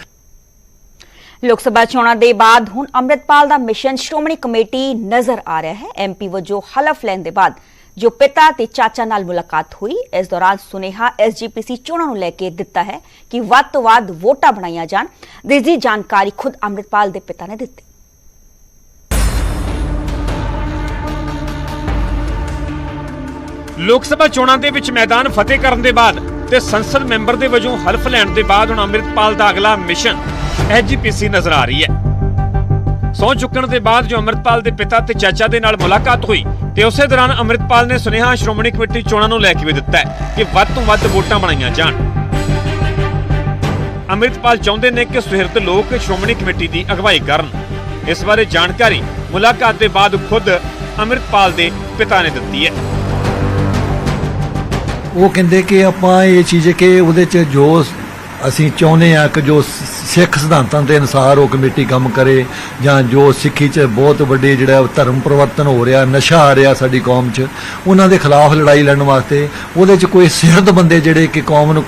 ਲੋਕ ਸਭਾ ਚੋਣਾਂ ਦੇ ਬਾਅਦ ਹੁਣ ਅੰਮ੍ਰਿਤਪਾਲ ਦਾ ਮਿਸ਼ਨ ਸ਼੍ਰੋਮਣੀ ਕਮੇਟੀ ਨਜ਼ਰ ਆ ਰਿਹਾ ਹੈ। ਐਮਪੀ ਵਜੋਂ ਹਲਫ ਲੈਣ ਦੇ ਬਾਅਦ ਜੋ ਪਿਤਾ ਤੇ ਚਾਚਾ ਨਾਲ ਮੁਲਾਕਾਤ ਹੋਈ, ਇਸ ਦੌਰਾਨ ਸੁਨੇਹਾ ਐਸਜੀਪੀਸੀ ਚੋਣਾਂ ਨੂੰ ਲੈ ਕੇ ਦਿੱਤਾ ਹੈ ਕਿ ਵੱਧ ਤੋਂ ਵੱਧ ਵੋਟਾਂ ਬਣਾਈਆਂ ਜਾਣ। ਜਿਸ ਦੀ ਜਾਣਕਾਰੀ ਖੁਦ ਅੰਮ੍ਰਿਤਪਾਲ ਦੇ ਪਿਤਾ ਨੇ ਦਿੱਤੀ। ਲੋਕ ਸਭਾ ਚੋਣਾਂ ਦੇ ਵਿੱਚ ਮੈਦਾਨ ਫਤਿਹ ਕਰਨ ਦੇ ਬਾਅਦ ਤੇ ਸੰਸਦ ਮੈਂਬਰ ਦੇ ਵਜੋਂ ਹਲਫ ਲੈਣ ਦੇ ਬਾਅਦ ਹੁਣ ਅੰਮ੍ਰਿਤਪਾਲ ਦਾ ਅਗਲਾ ਮਿਸ਼ਨ ਐਸਜੀਪੀਸੀ ਨਜ਼ਰ ਆ ਰਹੀ ਹੈ। ਸਹੁੰ ਚੁੱਕਣ ਦੇ ਬਾਅਦ ਜੋ ਅੰਮ੍ਰਿਤਪਾਲ ਦੇ ਪਿਤਾ ਤੇ ਚਾਚਾ ਦੇ ਨਾਲ ਮੁਲਾਕਾਤ ਹੋਈ ਤੇ ਉਸੇ ਦੌਰਾਨ ਅੰਮ੍ਰਿਤਪਾਲ ਨੇ ਸੁਨੇਹਾ ਸ਼੍ਰੋਮਣੀ ਕਮੇਟੀ ਚੋਣਾਂ ਨੂੰ ਲੈ ਕੇ ਵੀ ਦਿੱਤਾ ਹੈ ਕਿ ਵੱਧ ਤੋਂ ਵੱਧ ਵੋਟਾਂ ਬਣਾਈਆਂ ਜਾਣ। ਅੰਮ੍ਰਿਤਪਾਲ ਚਾਹੁੰਦੇ ਨੇ ਕਿ ਸੁਹਿਰਦ ਲੋਕ ਸ਼੍ਰੋਮਣੀ ਕਮੇਟੀ ਦੀ ਅਗਵਾਈ ਕਰਨ। ਇਸ ਬਾਰੇ ਜਾਣਕਾਰੀ ਮੁਲਾਕਾਤ ਦੇ ਬਾਅਦ ਖੁਦ ਅੰਮ੍ਰਿਤਪਾਲ ਦੇ ਪਿਤਾ ਨੇ ਦਿੱਤੀ ਹੈ। ਉਹ ਕਹਿੰਦੇ ਕਿ ਆਪਾਂ ਇਹ ਚੀਜ਼ ਕਿ ਉਹਦੇ ਚ ਜੋ ਅਸੀਂ ਚਾਹੁੰਦੇ ਆ ਕਿ ਜੋ ਸਿੱਖ ਸਿਧਾਂਤਾਂ ਦੇ ਅਨੁਸਾਰ ਉਹ ਕਮੇਟੀ ਕੰਮ ਕਰੇ ਜਾਂ ਜੋ ਸਿੱਖੀ ਚ ਬਹੁਤ ਵੱਡੇ ਜਿਹੜਾ ਧਰਮ ਪਰਿਵਰਤਨ ਹੋ ਰਿਹਾ, ਨਸ਼ਾ ਆ ਰਿਹਾ ਸਾਡੀ ਕੌਮ ਚ, ਉਹਨਾਂ ਦੇ ਖਿਲਾਫ ਲੜਾਈ ਲੜਨ ਵਾਸਤੇ, ਉਹਦੇ ਚ ਕੋਈ ਸਿਰਦ ਬੰਦੇ ਜਿਹੜੇ ਕਿ ਕੌਮ ਨੂੰ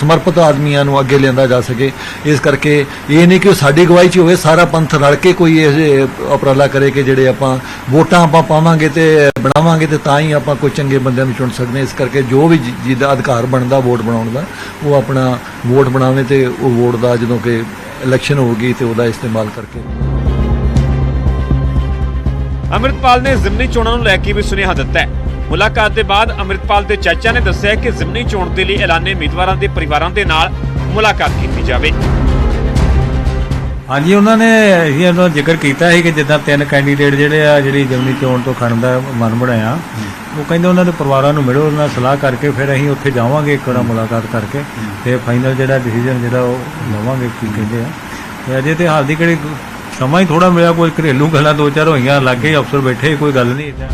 ਸਮਰਪਿਤ ਆਦਮੀਆਂ ਨੂੰ ਅੱਗੇ ਲਿਆਂਦਾ ਜਾ ਸਕੇ, ਇਸ ਕਰਕੇ ਇਹ ਨਹੀਂ ਕਿ ਉਹ ਸਾਡੀ ਅਗਵਾਈ ਚ ਹੋਵੇ, ਸਾਰਾ ਪੰਥ ਰਲ ਕੇ ਕੋਈ ਇਹ ਉਪਰਾਲਾ ਕਰੇ ਕਿ ਜਿਹੜੇ ਆਪਾਂ ਵੋਟਾਂ ਆਪਾਂ ਪਾਵਾਂਗੇ ਤੇ ਬਣਾਵਾਂਗੇ ਤੇ ਤਾਂ ਹੀ ਆਪਾਂ ਕੋਈ ਚੰਗੇ ਬੰਦਿਆਂ ਨੂੰ ਚੁਣ ਸਕਦੇ ਹਾਂ। ਇਸ ਕਰਕੇ ਜੋ ਵੀ ਜਿਹਦਾ ਅਧਿਕਾਰ ਬਣਦਾ, ਵੋਟ ਬਣਾਉਣ ਦਾ, ਉਹ ਆਪਣਾ ਵੋਟ ਬਣਾਵੇ ਤੇ ਉਹ ਵੋਟ ਦਾ ਜਦੋਂ ਕਿ ਇਲੈਕਸ਼ਨ ਹੋਊਗੀ ਤੇ ਉਹਦਾ ਇਸਤੇਮਾਲ ਕਰਕੇ। ਅੰਮ੍ਰਿਤਪਾਲ ਨੇ ਜ਼ਿਮਨੀ ਚੋਣਾਂ ਨੂੰ ਲੈ ਕੇ ਵੀ ਸੁਨੇਹਾ ਦਿੱਤਾ ਹੈ। ਮੁਲਾਕਾਤ ਦੇ ਬਾਅਦ ਅੰਮ੍ਰਿਤਪਾਲ ਦੇ ਚਾਚਾ ਨੇ ਦੱਸਿਆ ਕਿ ਜ਼ਿਮਨੀ ਚੋਣ ਦੇ ਲਈ ਐਲਾਨੇ ਉਮੀਦਵਾਰਾਂ ਦੇ ਪਰਿਵਾਰਾਂ ਦੇ ਨਾਲ ਮੁਲਾਕਾਤ ਕੀਤੀ ਜਾਵੇ। ਹਾਂਜੀ, ਉਹਨਾਂ ਨੇ ਅਸੀਂ ਉਹਨਾਂ ਦਾ ਜ਼ਿਕਰ ਕੀਤਾ ਸੀ ਕਿ ਜਿੱਦਾਂ ਤਿੰਨ ਕੈਂਡੀਡੇਟ ਜਿਹੜੇ ਆ, ਜਿਹੜੀ ਜਮਨੀ ਚੋਣ ਤੋਂ ਖੜਨ ਦਾ ਮਨ ਬਣਾਇਆ, ਉਹ ਕਹਿੰਦੇ ਉਹਨਾਂ ਦੇ ਪਰਿਵਾਰਾਂ ਨੂੰ ਮਿਲੋ, ਉਹਨਾਂ ਨਾਲ ਸਲਾਹ ਕਰਕੇ ਫਿਰ ਅਸੀਂ ਉੱਥੇ ਜਾਵਾਂਗੇ ਇੱਕ ਵਾਰ ਮੁਲਾਕਾਤ ਕਰਕੇ ਤੇ ਫਾਈਨਲ ਜਿਹੜਾ ਡਿਸੀਜਨ ਜਿਹੜਾ ਉਹ ਲਵਾਂਗੇ, ਕੀ ਕਹਿੰਦੇ ਆ। ਤੇ ਅਜੇ ਤੇ ਹਾਲ ਦੀ ਕਿਹੜੀ ਸਮਾਂ ਹੀ ਥੋੜਾ ਮਿਲਿਆ, ਕੋਈ ਘਰੇਲੂ ਗੱਲਾਂ ਦੋ ਚਾਰ ਹੋਈਆਂ, ਲੱਗੇ ਅਫਸਰ ਬੈਠੇ, ਕੋਈ ਗੱਲ ਨਹੀਂ ਏਦਾਂ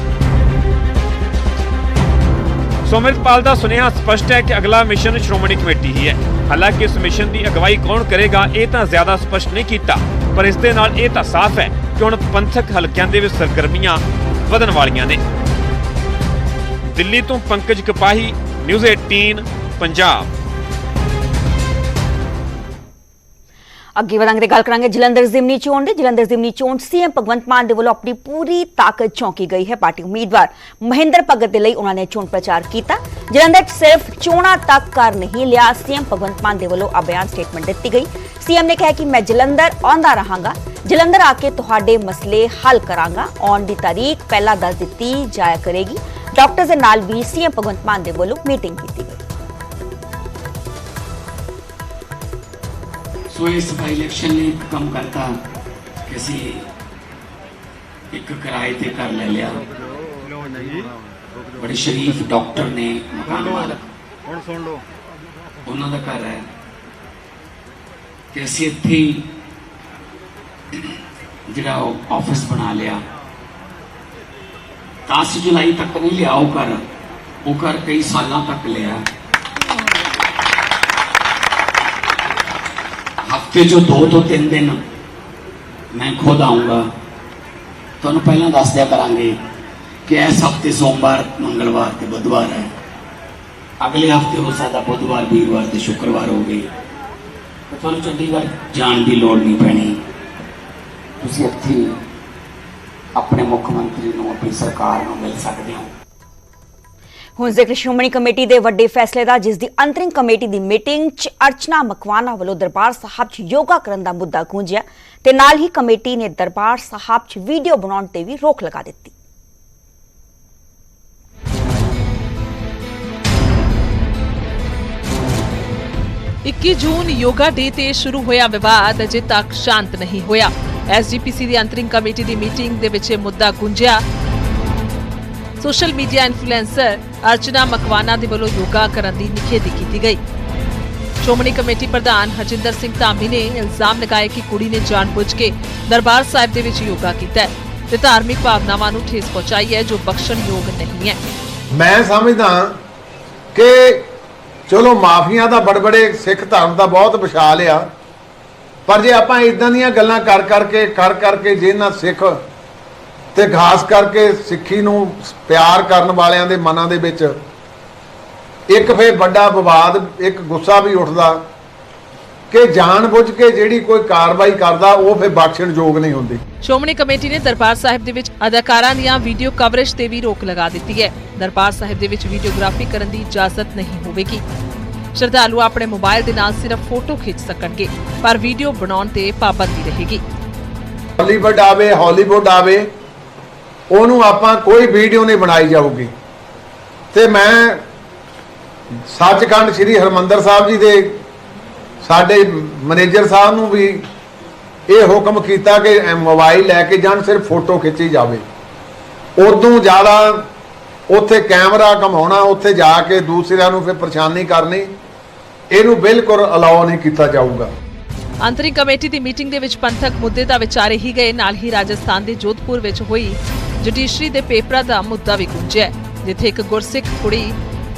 ਸੋ ਅੰਮ੍ਰਿਤਪਾਲ ਦਾ ਸੁਨੇਹਾ ਸਪਸ਼ਟ ਹੈ ਕਿ ਅਗਲਾ ਮਿਸ਼ਨ ਸ਼੍ਰੋਮਣੀ ਕਮੇਟੀ ਹੀ ਹੈ। ਹਾਲਾਂਕਿ ਇਸ ਮਿਸ਼ਨ ਦੀ ਅਗਵਾਈ ਕੌਣ ਕਰੇਗਾ, ਇਹ ਤਾਂ ਜ਼ਿਆਦਾ ਸਪਸ਼ਟ ਨਹੀਂ ਕੀਤਾ, ਪਰ ਇਸ ਦੇ ਨਾਲ ਇਹ ਤਾਂ ਸਾਫ਼ ਹੈ ਕਿ ਹੁਣ ਪੰਥਕ ਹਲਕਿਆਂ ਦੇ ਵਿੱਚ ਸਰਗਰਮੀਆਂ ਵਧਣ ਵਾਲੀਆਂ ਨੇ। ਦਿੱਲੀ ਤੋਂ ਪੰਕਜ ਕਪਾਹੀ ਨਿਊਜ਼ 18 ਪੰਜਾਬ। ਅੱਗੇ ਵਧਾਂਗੇ ਤੇ ਗੱਲ ਕਰਾਂਗੇ ਜਲੰਧਰ ਜ਼ਿਮਨੀ ਚੋਣ ਦੇ। ਜਲੰਧਰ ਜ਼ਿਮਨੀ ਚੋਣ ਸੀਐਮ ਭਗਵੰਤ ਮਾਨ ਦੇ ਵੱਲੋਂ ਆਪਣੀ ਪੂਰੀ ਤਾਕਤ ਚੌਂਕੀ ਗਈ ਹੈ ਪਾਰਟੀ ਉਮੀਦਵਾਰ। ਮਹਿੰਦਰ ਭਗਤ ਦੇ ਲਈ ਉਹਨਾਂ ਨੇ ਚੋਣ ਪ੍ਰਚਾਰ ਕੀਤਾ। ਜਲੰਧਰ 'ਚ ਸਿਰਫ ਚੋਣਾਂ ਤੱਕ ਕਰ ਨਹੀਂ ਲਿਆ, ਸੀਐਮ ਭਗਵੰਤ ਮਾਨ ਦੇ ਵੱਲੋਂ ਅਭਿਆਨ ਸਟੇਟਮੈਂਟ ਦਿੱਤੀ ਗਈ। ਸੀਐਮ ਨੇ ਕਿਹਾ ਕਿ ਮੈਂ ਜਲੰਧਰ ਆਉਂਦਾ ਰਹਾਂਗਾ। ਜਲੰਧਰ ਆ ਕੇ ਤੁਹਾਡੇ ਮਸਲੇ ਹੱਲ ਕਰਾਂਗਾ। ਆਉਣ ਦੀ ਤਾਰੀਖ ਪਹਿਲਾਂ ਦੱਸ ਦਿੱਤੀ ਜਾਇਆ ਕਰੇਗੀ। ਡਾਕਟਰਸ ਦੇ ਨਾਲ ਵੀ ਸੀਐਮ ਭਗਵੰਤ ਮਾਨ ਦੇ ਵੱਲੋਂ ਮੀਟਿੰਗ ਕੀਤੀ ਸੋ ਇਸ ਬਾਈ ਇਲੈਕਸ਼ਨ ਲਈ ਇੱਕ ਕੰਮ ਕਰਤਾ ਕਿ ਅਸੀਂ ਇੱਕ ਕਿਰਾਏ ਤੇ ਘਰ ਲੈ ਲਿਆ। ਬੜੇ ਸ਼ਰੀਫ ਡਾਕਟਰ ਨੇ ਮਕਾਨ ਮਾਲਕ। ਹੁਣ ਸੁਣ ਲਓ। ਉਹਨਾਂ ਦਾ ਘਰ ਹੈ ਕਿ ਅਸੀਂ ਇੱਥੇ ਜਿਹੜਾ ਉਹ ਆਫਿਸ ਬਣਾ ਲਿਆ। 10 ਜੁਲਾਈ ਤੱਕ ਨਹੀਂ ਲਿਆ ਉਹ ਘਰ। ਉਹ ਘਰ ਕਈ ਸਾਲਾਂ ਤੱਕ ਲਿਆ। ਹਫ਼ਤੇ ਜੋ ਦੋ ਤੋਂ ਤਿੰਨ ਦਿਨ ਮੈਂ ਖੁਦ ਆਉਂਗਾ, ਤੁਹਾਨੂੰ ਪਹਿਲਾਂ ਦੱਸ ਦਿਆ ਕਰਾਂਗੇ ਕਿ ਇਸ ਹਫ਼ਤੇ ਸੋਮਵਾਰ, ਮੰਗਲਵਾਰ ਤੇ ਬੁੱਧਵਾਰ ਹੈ। ਅਗਲੇ ਹਫ਼ਤੇ ਹੋ ਸਕਦਾ ਬੁੱਧਵਾਰ, ਵੀਰਵਾਰ ਤੇ ਸ਼ੁੱਕਰਵਾਰ ਹੋਵੇ ਤਾਂ ਤੁਹਾਨੂੰ ਚੰਡੀਗੜ੍ਹ ਜਾਣ ਦੀ ਲੋੜ ਨਹੀਂ ਪੈਣੀ। ਤੁਸੀਂ ਇੱਥੇ ਆਪਣੇ ਮੁੱਖ ਮੰਤਰੀ ਨੂੰ, ਆਪਣੀ ਸਰਕਾਰ ਨੂੰ ਮਿਲ ਸਕਦੇ ਹੋ। ਹੁਣ ਜ਼ਿਕਰ ਸ਼੍ਰੋਮਣੀ ਕਮੇਟੀ ਦੇ ਵੱਡੇ ਫੈਸਲੇ ਦਾ, ਜਿਸ ਦੀ ਅੰਤਰਿੰਗ ਕਮੇਟੀ ਦੀ ਮੀਟਿੰਗ 'ਚ ਅਰਚਨਾ ਮਕਵਾਨਾ ਵੱਲੋਂ ਦਰਬਾਰ ਸਾਹਿਬ 'ਚ ਯੋਗਾ ਕਰਨ ਦਾ ਮੁੱਦਾ ਗੂੰਜਿਆ ਤੇ ਨਾਲ ਹੀ ਕਮੇਟੀ ਨੇ ਦਰਬਾਰ ਸਾਹਿਬ 'ਚ ਵੀਡੀਓ ਬਣਾਉਣ ਤੇ ਵੀ ਰੋਕ ਲਗਾ ਦਿੱਤੀ। 21 ਜੂਨ ਯੋਗਾ ਡੇ ਤੇ ਸ਼ੁਰੂ ਹੋਇਆ ਵਿਵਾਦ, ਅਜੇ ਤੱਕ ਸ਼ਾਂਤ ਨਹੀਂ ਹੋਇਆ। ਐਸਜੀਪੀਸੀ ਦੀ ਅੰਤਰਿਮ ਕਮੇਟੀ ਦੀ ਮੀਟਿੰਗ ਦੇ ਵਿੱਚ ਇਹ ਮੁੱਦਾ ਗੁੰਝਿਆ social media influencer Archana Makwana ਦੇ ਵੱਲੋਂ ਯੋਗਾ ਕਰਨ ਦੀ ਨਿਖੇਧੀ ਕੀਤੀ ਗਈ। ਸ਼੍ਰੋਮਣੀ ਕਮੇਟੀ ਪ੍ਰਧਾਨ ਹਰਜਿੰਦਰ ਸਿੰਘ ਧਾਮੀ ਨੇ ਇਲਜ਼ਾਮ ਲਗਾਇਆ ਕਿ ਕੁੜੀ ਨੇ ਜਾਣਬੁੱਝ ਕੇ ਦਰਬਾਰ ਸਾਹਿਬ ਦੇ ਵਿੱਚ ਯੋਗਾ ਕੀਤਾ ਹੈ ਤੇ ਧਾਰਮਿਕ ਭਾਵਨਾਵਾਂ ਨੂੰ ਠੇਸ ਪਹੁੰਚਾਈ ਹੈ ਜੋ ਬਖਸ਼ਣਯੋਗ ਨਹੀਂ ਹੈ। ਮੈਂ ਸਮਝਦਾ ਕਿ ਚਲੋ ਮਾਫੀਆਂ ਦਾ ਬੜਬੜੇ, ਸਿੱਖ ਧਰਮ ਦਾ ਬਹੁਤ ਵਿਸ਼ਾਲ ਆ, ਪਰ ਜੇ ਆਪਾਂ ਇਦਾਂ ਦੀਆਂ ਗੱਲਾਂ ਕਰ ਕਰਕੇ ਕਰ ਕਰਕੇ ਜੇ ਨਾ ਸਿੱਖ ਤੇ ਖਾਸ ਕਰਕੇ ਸਿੱਖੀ ਨੂੰ ਪਿਆਰ ਕਰਨ ਵਾਲਿਆਂ ਦੇ ਮਨਾਂ ਦੇ ਵਿੱਚ ਇੱਕ ਫੇਰ ਵੱਡਾ ਵਿਵਾਦ ਇੱਕ ਗੁੱਸਾ ਵੀ ਉੱਠਦਾ ਕਿ ਜਾਣ ਬੁੱਝ ਕੇ ਜਿਹੜੀ ਕੋਈ ਕਾਰਵਾਈ ਕਰਦਾ ਉਹ ਫੇਰ ਬਖਸ਼ਣਯੋਗ ਨਹੀਂ ਹੁੰਦੀ। ਸ਼੍ਰੋਮਣੀ ਕਮੇਟੀ ਨੇ ਦਰਬਾਰ ਸਾਹਿਬ ਦੇ ਵਿੱਚ ਅਦਾਕਾਰਾਂ ਦੀਆਂ ਵੀਡੀਓ ਕਵਰੇਜ ਤੇ ਵੀ ਰੋਕ ਲਗਾ ਦਿੱਤੀ ਹੈ। ਦਰਬਾਰ ਸਾਹਿਬ ਦੇ ਵਿੱਚ ਵੀਡੀਓਗ੍ਰਾਫੀ ਕਰਨ ਦੀ ਇਜਾਜ਼ਤ ਨਹੀਂ ਹੋਵੇਗੀ। ਸ਼ਰਧਾਲੂ ਆਪਣੇ ਮੋਬਾਈਲ ਦੇ ਨਾਲ ਸਿਰਫ ਫੋਟੋ ਖਿੱਚ ਸਕਣਗੇ ਪਰ ਵੀਡੀਓ ਬਣਾਉਣ ਤੇ ਪਾਬੰਦੀ ਰਹੇਗੀ। ਹਾਲੀਵੁੱਡ ਆਵੇ ਹਾਲੀਵੁੱਡ ਆਵੇ ਉਹਨੂੰ ਆਪਾਂ ਕੋਈ ਵੀਡੀਓ ਨਹੀਂ ਬਣਾਈ ਜਾਊਗੀ। ਤੇ ਮੈਂ ਸੱਚਖੰਡ ਸ੍ਰੀ ਹਰਮੰਦਰ ਸਾਹਿਬ ਜੀ ਦੇ ਸਾਡੇ ਮੈਨੇਜਰ ਸਾਹਿਬ ਨੂੰ ਵੀ ਇਹ ਹੁਕਮ ਕੀਤਾ ਕਿ ਮੋਬਾਈਲ ਲੈ ਕੇ ਜਾਣ, ਸਿਰਫ ਫੋਟੋ ਖਿੱਚੀ ਜਾਵੇ। ਉਦੋਂ ਜ਼ਿਆਦਾ ਉੱਥੇ ਕੈਮਰਾ ਕਮਾਉਣਾ ਉੱਥੇ ਜਾ ਕੇ ਦੂਸਰਿਆਂ ਨੂੰ ਫਿਰ ਪਰੇਸ਼ਾਨੀ ਕਰਨੀ, ਇਹਨੂੰ ਬਿਲਕੁਲ ਅਲਾਉ ਨਹੀਂ ਕੀਤਾ ਜਾਊਗਾ। ਅੰਤਰਿਮ ਕਮੇਟੀ ਦੀ ਮੀਟਿੰਗ ਦੇ ਵਿੱਚ ਪੰਥਕ ਮੁੱਦੇ ਤਾਂ ਵਿਚਾਰੇ ਹੀ ਗਏ। ਨਾਲ ਹੀ ਰਾਜਸਥਾਨ ਦੇ ਜੋਧਪੁਰ ਵਿੱਚ ਹੋਈ ਜੁਡੀਸ਼ਰੀ ਦੇ ਪੇਪਰਾਂ ਦਾ ਮੁੱਦਾ ਵੀ ਗੁੰਝਿਆ ਜਿੱਥੇ ਇੱਕ ਗੁਰਸਿੱਖ ਕੁੜੀ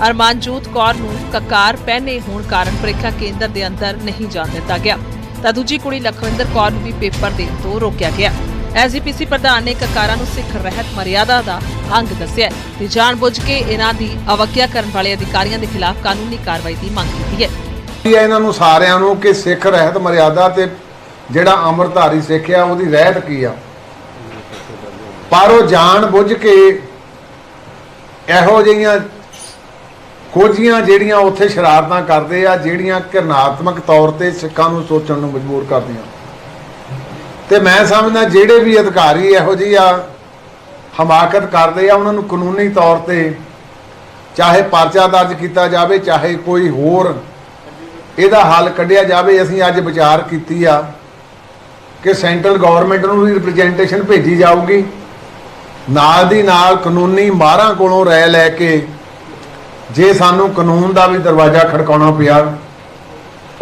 ਅਰਮਾਨਜੋਤ ਕੌਰ ਨੂੰ ਕਕਾਰ ਪਹਿਨੇ ਹੋਣ ਕਾਰਨ ਪ੍ਰੀਖਿਆ ਕੇਂਦਰ ਦੇ ਅੰਦਰ ਨਹੀਂ ਜਾਣ ਦਿੱਤਾ ਗਿਆ। ਤਾਂ ਦੂਜੀ ਕੁੜੀ ਲਖਵਿੰਦਰ ਕੌਰ ਨੂੰ ਵੀ ਪੇਪਰ ਦੇਣ ਤੋਂ ਰੋਕਿਆ ਗਿਆ। ਐਸਜੀਪੀਸੀ ਪ੍ਰਧਾਨ ਨੇ ਕਕਾਰਾਂ ਨੂੰ ਸਿੱਖ ਰਹਿਤ ਮਰਿਆਦਾ ਦਾ ਅੰਗ ਦੱਸਿਆ ਤੇ ਜਾਣਬੁੱਝ ਕੇ ਇਹਨਾਂ ਦੀ ਅਵਗਿਆ ਕਰਨ ਵਾਲੇ ਅਧਿਕਾਰੀਆਂ ਦੇ ਖਿਲਾਫ ਕਾਨੂੰਨੀ ਕਾਰਵਾਈ ਦੀ ਮੰਗ ਕੀਤੀ ਹੈ। ਇਹਨਾਂ ਨੂੰ ਸਾਰਿਆਂ ਨੂੰ ਕਿ ਸਿੱਖ ਰਹਿਤ ਮਰਿਆਦਾ ਤੇ ਜਿਹੜਾ ਅਮਰਧਾਰੀ ਸਿੱਖ ਆ, ਉਹਦੀ ਰਹਿਤ ਕੀ ਆ? ਪਰ ਉਹ ਜਾਣ ਬੁੱਝ ਕੇ ਇਹੋ ਜਿਹੀਆਂ ਖੋਜੀਆਂ ਜਿਹੜੀਆਂ ਉੱਥੇ ਸ਼ਰਾਰਤਾਂ ਕਰਦੇ ਆ, ਜਿਹੜੀਆਂ ਕਿਰਨਾਤਮਕ ਤੌਰ ਤੇ ਸਿੱਖਾਂ ਨੂੰ ਸੋਚਣ ਨੂੰ ਮਜਬੂਰ ਕਰਦੀਆਂ। ਤੇ ਮੈਂ ਸਮਝਦਾ ਜਿਹੜੇ ਵੀ ਅਧਿਕਾਰੀ ਇਹੋ ਜਿਹੀ ਆ, ਹਮਾਕਤ ਕਰਦੇ ਆ, ਉਹਨਾਂ ਨੂੰ ਕਾਨੂੰਨੀ ਤੌਰ ਤੇ ਚਾਹੇ ਪਰਚਾ ਦਰਜ ਕੀਤਾ ਜਾਵੇ, ਚਾਹੇ ਕੋਈ ਹੋਰ ਇਹਦਾ ਹੱਲ ਕੱਢਿਆ ਜਾਵੇ, ਅਸੀਂ ਅੱਜ ਵਿਚਾਰ ਕੀਤੀ ਆ ਕਿ ਸੈਂਟਰਲ ਗਵਰਨਮੈਂਟ ਨੂੰ ਵੀ ਰਿਪਰੈਜ਼ੈਂਟੇਸ਼ਨ ਭੇਜੀ ਜਾਊਗੀ। ਨਾਲ ਦੀ ਨਾਲ ਕਾਨੂੰਨੀ ਮਾਹਰਾਂ ਕੋਲੋਂ ਰਾਏ ਲੈ ਕੇ ਜੇ ਸਾਨੂੰ ਕਾਨੂੰਨ ਦਾ ਵੀ ਦਰਵਾਜ਼ਾ ਖੜਕਾਉਣਾ ਪਿਆ,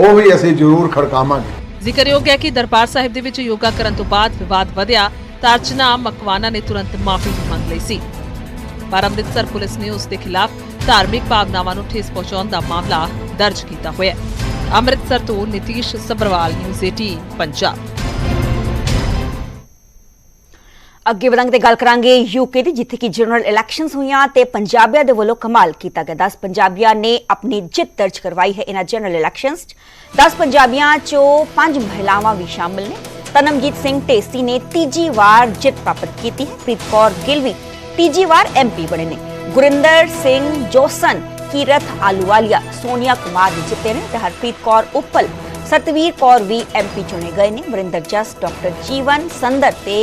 ਉਹ ਵੀ ਅਸੀਂ ਜ਼ਰੂਰ ਖੜਕਾਵਾਂਗੇ। ਜ਼ਿਕਰਯੋਗ ਹੈ ਕਿ ਦਰਬਾਰ ਸਾਹਿਬ ਦੇ ਵਿੱਚ ਯੋਗਾ ਕਰਨ ਤੋਂ ਬਾਅਦ ਵਿਵਾਦ ਵਧਿਆ, ਤਾਂ ਅਰਚਨਾ ਮਕਵਾਨਾ ਨੇ ਤੁਰੰਤ ਮਾਫੀ ਮੰਗ ਲਈ ਸੀ। ਪਰ ਅੰਮ੍ਰਿਤਸਰ ਪੁਲਿਸ ਨੇ ਉਸ ਦੇ ਖਿਲਾਫ ਧਾਰਮਿਕ ਭਾਵਨਾਵਾਂ ਨੂੰ ਠੇਸ ਪਹੁੰਚਾਉਣ ਦਾ ਮਾਮਲਾ ਦਰਜ ਕੀਤਾ ਹੋਇਆ ਹੈ। ਅੰਮ੍ਰਿਤਸਰ ਤੋਂ ਨਿਤੀਸ਼ ਸਬਰਵਾਲ ਨਿਊਜ਼ 18 ਪੰਜਾਬ। ਅੱਗੇ ਵਧਾਂਗੇ ਤੇ ਗੱਲ ਕਰਾਂਗੇ ਯੂਕੇ ਦੀ, ਜਿੱਥੇ ਕਿ ਜਨਰਲ ਇਲੈਕਸ਼ਨਸ ਹੋਈਆਂ ਤੇ ਪੰਜਾਬੀਆਂ ਦੇ ਵੱਲੋਂ ਕਮਾਲ ਕੀਤਾ ਗਿਆ। 10 ਪੰਜਾਬੀਆਂ ਨੇ ਆਪਣੀ ਜਿੱਤ ਦਰਜ ਕਰਵਾਈ ਹੈ ਇਹਨਾਂ ਜਨਰਲ ਇਲੈਕਸ਼ਨਸ 10 ਪੰਜਾਬੀਆਂ ਚੋਂ 5 ਮਹਿਲਾਵਾਂ ਵੀ ਸ਼ਾਮਲ ਨੇ। ਤਨਮਜੀਤ ਸਿੰਘ ਢੇਸੀ ਨੇ ਤੀਜੀ ਵਾਰ ਜਿੱਤ ਪ੍ਰਾਪਤ ਕੀਤੀ ਹੈ। ਪ੍ਰੀਤ ਕੌਰ ਗਿੱਲ ਵੀ ਤੀਜੀ ਵਾਰ ਐਮਪੀ ਬਣੇ ਨੇ। ਗੁਰਿੰਦਰ ਸਿੰਘ ਜੋਸਨ, ਕੀਰਤ ਆਲੂਵਾਲੀਆ, ਸੋਨੀਆ ਕੁਮਾਰ ਵੀ ਜਿੱਤੇ ਨੇ ਤੇ ਹਰਪ੍ਰੀਤ ਕੌਰ ਉੱਪਲ ਸਤਵੀਰ ਕੌਰ ਵੀ ਐਮਪੀ ਚੁਣੇ ਗਏ ਨੇ ਵਰਿੰਦਰ ਜਸ ਡਾਕਟਰ ਜੀਵਨ ਸੰਦਰ ਤੇ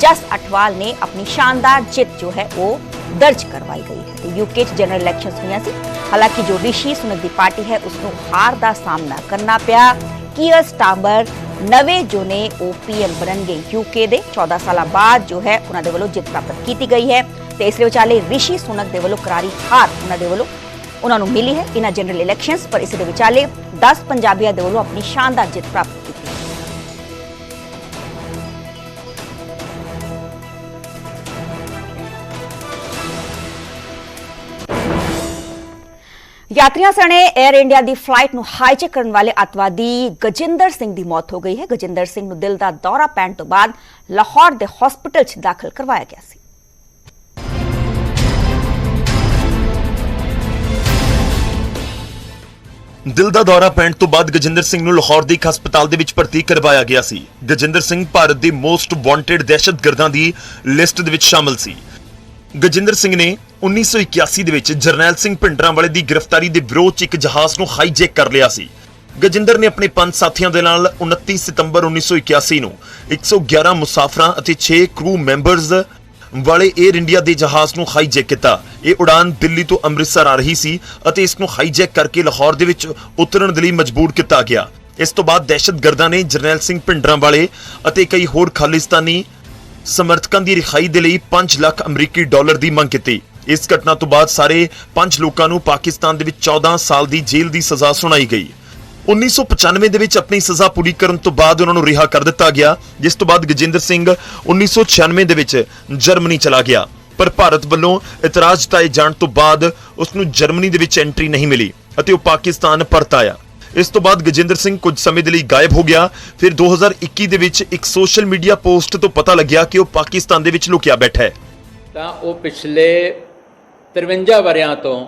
ਜਸ ਅਠਵਾਲ ਨੇ ਆਪਣੀ ਸ਼ਾਨਦਾਰ ਜਿੱਤ ਜੋ ਹੈ ਉਹ ਦਰਜ ਕਰਵਾਈ ਗਈ ਹੈ ਤੇ ਯੂਕੇ ਚ ਜਨਰਲ ਇਲੈਕਸ਼ਨਸ ਹੋਈਆਂ ਸੀ ਹਾਲਾਂਕਿ ਜੋ ਰਿਸ਼ੀ ਸੁਨਕ ਦੀ ਪਾਰਟੀ ਹੈ ਉਸ ਨੂੰ ਹਾਰ ਦਾ ਸਾਹਮਣਾ ਕਰਨਾ ਪਿਆ ਕੀਅਰ ਸਟਾਰਮਰ ਨਵੇਂ ਜੋ ਨੇ ਉਹ ਪੀਐਮ ਬਣਨਗੇ ਯੂਕੇ ਦੇ 14 ਸਾਲਾਂ ਬਾਅਦ ਜੋ ਹੈ ਉਹਨਾਂ ਦੇ ਵੱਲੋਂ ਜਿੱਤ ਪ੍ਰਾਪਤ ਕੀਤੀ ਗਈ ਹੈ ਤੇ ਇਸ ਦੇ ਵਿਚਾਲੇ ਰਿਸ਼ੀ ਸੁਨਕ ਦੇ ਵੱਲੋਂ ਕਰਾਰੀ ਹਾਰ ਉਹਨਾਂ ਦੇ ਵੱਲੋਂ ਉਹਨਾਂ ਨੂੰ ਮਿਲੀ ਹੈ ਇਹਨਾਂ ਜਨਰਲ ਇਲੈਕਸ਼ਨਸ ਪਰ ਇਸ ਦੇ ਵਿਚਾਲੇ 10 ਪੰਜਾਬੀਆਂ ਦੇ ਵੱਲੋਂ ਆਪਣੀ ਸ਼ਾਨਦਾਰ ਜਿੱਤ ਪ੍ਰਾਪਤ ਕੀਤੀ ਯਾਤਰੀਆਂ ਸਣੇ 에ਅਰ ਇੰਡੀਆ ਦੀ ਫਲਾਈਟ ਨੂੰ ਹਾਈਜੈਕ ਕਰਨ ਵਾਲੇ ਅਤਵਾਦੀ ਗਜਿੰਦਰ ਸਿੰਘ ਦੀ ਮੌਤ ਹੋ ਗਈ ਹੈ। ਗਜਿੰਦਰ ਸਿੰਘ ਨੂੰ ਦਿਲ ਦਾ ਦੌਰਾ ਪੈਣ ਤੋਂ ਬਾਅਦ ਲਾਹੌਰ ਦੇ ਹਸਪਤਾਲ 'ਚ ਦਾਖਲ ਕਰਵਾਇਆ ਗਿਆ ਸੀ। ਦਿਲ ਦਾ ਦੌਰਾ ਪੈਣ ਤੋਂ ਬਾਅਦ ਗਜਿੰਦਰ ਸਿੰਘ ਨੂੰ ਲਾਹੌਰ ਦੇ ਇੱਕ ਹਸਪਤਾਲ ਦੇ ਵਿੱਚ ਭਰਤੀ ਕਰਵਾਇਆ ਗਿਆ ਸੀ। ਗਜਿੰਦਰ ਸਿੰਘ ਭਾਰਤ ਦੇ ਮੋਸਟ ਵਾਂਟਡ ਦਹਿਸ਼ਤਗਰਦਾਂ ਦੀ ਲਿਸਟ ਦੇ ਵਿੱਚ ਸ਼ਾਮਲ ਸੀ। ਗਜਿੰਦਰ ਸਿੰਘ ਨੇ 1981 ਦੇ ਵਿੱਚ ਜਰਨੈਲ ਸਿੰਘ ਭਿੰਡਰਾਂ ਵਾਲੇ ਦੀ ਗ੍ਰਿਫਤਾਰੀ ਦੇ ਵਿਰੋਧ 'ਚ ਇੱਕ ਜਹਾਜ਼ ਨੂੰ ਹਾਈਜੈਕ ਕਰ ਲਿਆ ਸੀ। ਗਜਿੰਦਰ ਨੇ ਆਪਣੇ ਪੰਜ ਸਾਥੀਆਂ ਦੇ ਨਾਲ 29 ਸਤੰਬਰ 1981 ਨੂੰ 111 ਮੁਸਾਫਰਾਂ ਅਤੇ 6 ਕਰੂ ਮੈਂਬਰਸ ਵਾਲੇ 에ਅਰ ਇੰਡੀਆ ਦੇ ਜਹਾਜ਼ ਨੂੰ ਹਾਈਜੈਕ ਕੀਤਾ। ਇਹ ਉਡਾਨ ਦਿੱਲੀ ਤੋਂ ਅੰਮ੍ਰਿਤਸਰ ਆ ਰਹੀ ਸੀ ਅਤੇ ਇਸ ਨੂੰ ਹਾਈਜੈਕ ਕਰਕੇ ਲਾਹੌਰ ਦੇ ਵਿੱਚ ਉਤਰਨ ਦੇ ਲਈ ਮਜਬੂਰ ਕੀਤਾ ਗਿਆ। ਇਸ ਤੋਂ ਬਾਅਦ ਦਹਿਸ਼ਤਗਰਦਾਂ ਨੇ ਜਰਨੈਲ ਸਿੰਘ ਭਿੰਡਰਾਂ ਵਾਲੇ ਅਤੇ ਕਈ ਹੋਰ ਖਾਲਿਸਤਾਨੀ ਸਮਰਥਕਾਂ ਦੀ ਰਿਹਾਈ ਦੇ ਲਈ 5 ਲੱਖ ਅਮਰੀਕੀ ਡਾਲਰ ਦੀ ਮੰਗ ਕੀਤੀ। ਇਸ ਘਟਨਾ ਤੋਂ ਬਾਅਦ ਸਾਰੇ 5 ਲੋਕਾਂ ਨੂੰ ਪਾਕਿਸਤਾਨ ਦੇ ਵਿੱਚ 14 ਸਾਲ ਦੀ ਜੇਲ੍ਹ ਦੀ ਸਜ਼ਾ ਸੁਣਾਈ ਗਈ। 1995 ਦੇ ਵਿੱਚ ਆਪਣੀ ਸਜ਼ਾ ਪੂਰੀ ਕਰਨ ਤੋਂ ਬਾਅਦ ਉਹਨਾਂ ਨੂੰ ਰਿਹਾ ਕਰ ਦਿੱਤਾ ਗਿਆ, ਜਿਸ ਤੋਂ ਬਾਅਦ ਗਜਿੰਦਰ ਸਿੰਘ 1996 ਦੇ ਵਿੱਚ ਜਰਮਨੀ ਚਲਾ ਗਿਆ। ਪਰ ਭਾਰਤ ਵੱਲੋਂ ਇਤਰਾਜ਼ ਜਤਾਏ ਜਾਣ ਤੋਂ ਬਾਅਦ ਉਸ ਨੂੰ ਜਰਮਨੀ ਦੇ ਵਿੱਚ ਐਂਟਰੀ ਨਹੀਂ ਮਿਲੀ ਅਤੇ ਉਹ ਪਾਕਿਸਤਾਨ ਪਰਤ ਆਇਆ। ਇਸ ਤੋਂ ਬਾਅਦ ਗਜਿੰਦਰ ਸਿੰਘ ਕੁਝ ਸਮੇਂ ਦੇ ਲਈ ਗਾਇਬ ਹੋ ਗਿਆ। ਫਿਰ 2021 ਦੇ ਵਿੱਚ ਇੱਕ ਸੋਸ਼ਲ ਮੀਡੀਆ ਪੋਸਟ ਤੋਂ ਪਤਾ ਲੱਗਿਆ ਕਿ ਉਹ ਪਾਕਿਸਤਾਨ ਦੇ ਵਿੱਚ ਲੁਕਿਆ ਬੈਠਾ ਹੈ। ਤਾਂ ਉਹ ਪਿਛਲੇ 53 ਵਰਿਆਂ ਤੋਂ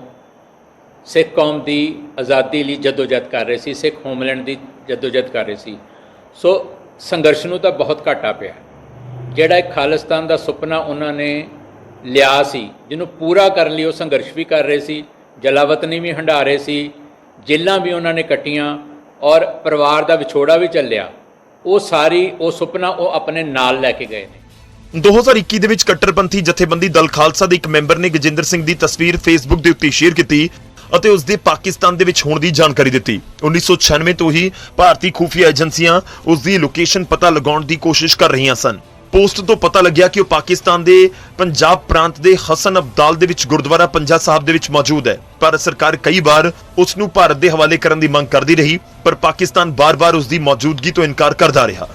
ਸਿੱਖ ਕੌਮ ਦੀ ਆਜ਼ਾਦੀ ਲਈ ਜਦੋਜਹਿਦ ਕਰ ਰਹੇ ਸੀ, ਸਿੱਖ ਹੋਮਲੈਂਡ ਦੀ ਜਦੋਜਹਿਦ ਕਰ ਰਹੇ ਸੀ। ਸੋ ਸੰਘਰਸ਼ ਨੂੰ ਤਾਂ ਬਹੁਤ ਘਾਟਾ ਪਿਆ। ਜਿਹੜਾ ਇੱਕ ਖਾਲਿਸਤਾਨ ਦਾ ਸੁਪਨਾ ਉਹਨਾਂ ਨੇ ਲਿਆ ਸੀ, ਜਿਹਨੂੰ ਪੂਰਾ ਕਰਨ ਲਈ ਉਹ ਸੰਘਰਸ਼ ਵੀ ਕਰ ਰਹੇ ਸੀ, ਜਲਾਵਤਨੀ ਵੀ ਹੰਡਾ ਰਹੇ ਸੀ ਜੇਲਾਂ ਵੀ ਉਹਨਾਂ ਨੇ ਕੱਟੀਆਂ ਔਰ ਪਰਿਵਾਰ ਦਾ ਵਿਛੋੜਾ ਵੀ ਚੱਲਿਆ। ਉਹ ਸਾਰੀ, ਉਹ ਸੁਪਨਾ ਉਹ ਆਪਣੇ ਨਾਲ ਲੈ ਕੇ ਗਏ ਨੇ। 2021 ਦੇ ਵਿੱਚ ਕੱਟਰਪੰਥੀ ਜਥੇਬੰਦੀ ਦਲ ਖਾਲਸਾ ਦੇ ਇੱਕ ਮੈਂਬਰ ਨੇ ਗਜਿੰਦਰ ਸਿੰਘ ਦੀ ਤਸਵੀਰ ਫੇਸਬੁੱਕ ਦੇ ਉੱਤੇ ਸ਼ੇਅਰ ਕੀਤੀ। ਅਤੇ ਉਸ ਦੇ ਪਾਕਿਸਤਾਨ ਦੇ ਵਿੱਚ ਹੋਣ ਦੀ ਜਾਣਕਾਰੀ ਦਿੱਤੀ। 1996 ਤੋਂ ਹੀ ਭਾਰਤੀ ਖੂਫੀਆ ਏਜੰਸੀਆਂ ਉਸ ਦੀ ਲੋਕੇਸ਼ਨ ਪਤਾ ਲਗਾਉਣ ਦੀ ਕੋਸ਼ਿਸ਼ ਕਰ ਰਹੀਆਂ ਸਨ। ਪੋਸਟ ਤੋਂ ਪਤਾ ਲੱਗਿਆ ਕਿ ਉਹ ਪਾਕਿਸਤਾਨ ਦੇ ਪੰਜਾਬ ਪ੍ਰਾਂਤ ਦੇ ਹਸਨ ਅਬਦਾਲ ਦੇ ਵਿੱਚ ਗੁਰਦੁਆਰਾ ਪੰਜਾ ਸਾਹਿਬ ਦੇ ਵਿੱਚ ਮੌਜੂਦ ਹੈ। ਭਾਰਤ ਸਰਕਾਰ ਕਈ ਵਾਰ ਉਸ ਨੂੰ ਭਾਰਤ ਦੇ ਹਵਾਲੇ ਕਰਨ ਦੀ ਮੰਗ ਕਰਦੀ ਰਹੀ, ਪਰ ਪਾਕਿਸਤਾਨ ਬਾਰ-ਬਾਰ ਉਸ ਦੀ ਮੌਜੂਦਗੀ ਤੋਂ ਇਨਕਾਰ ਕਰਦਾ ਰਿਹਾ।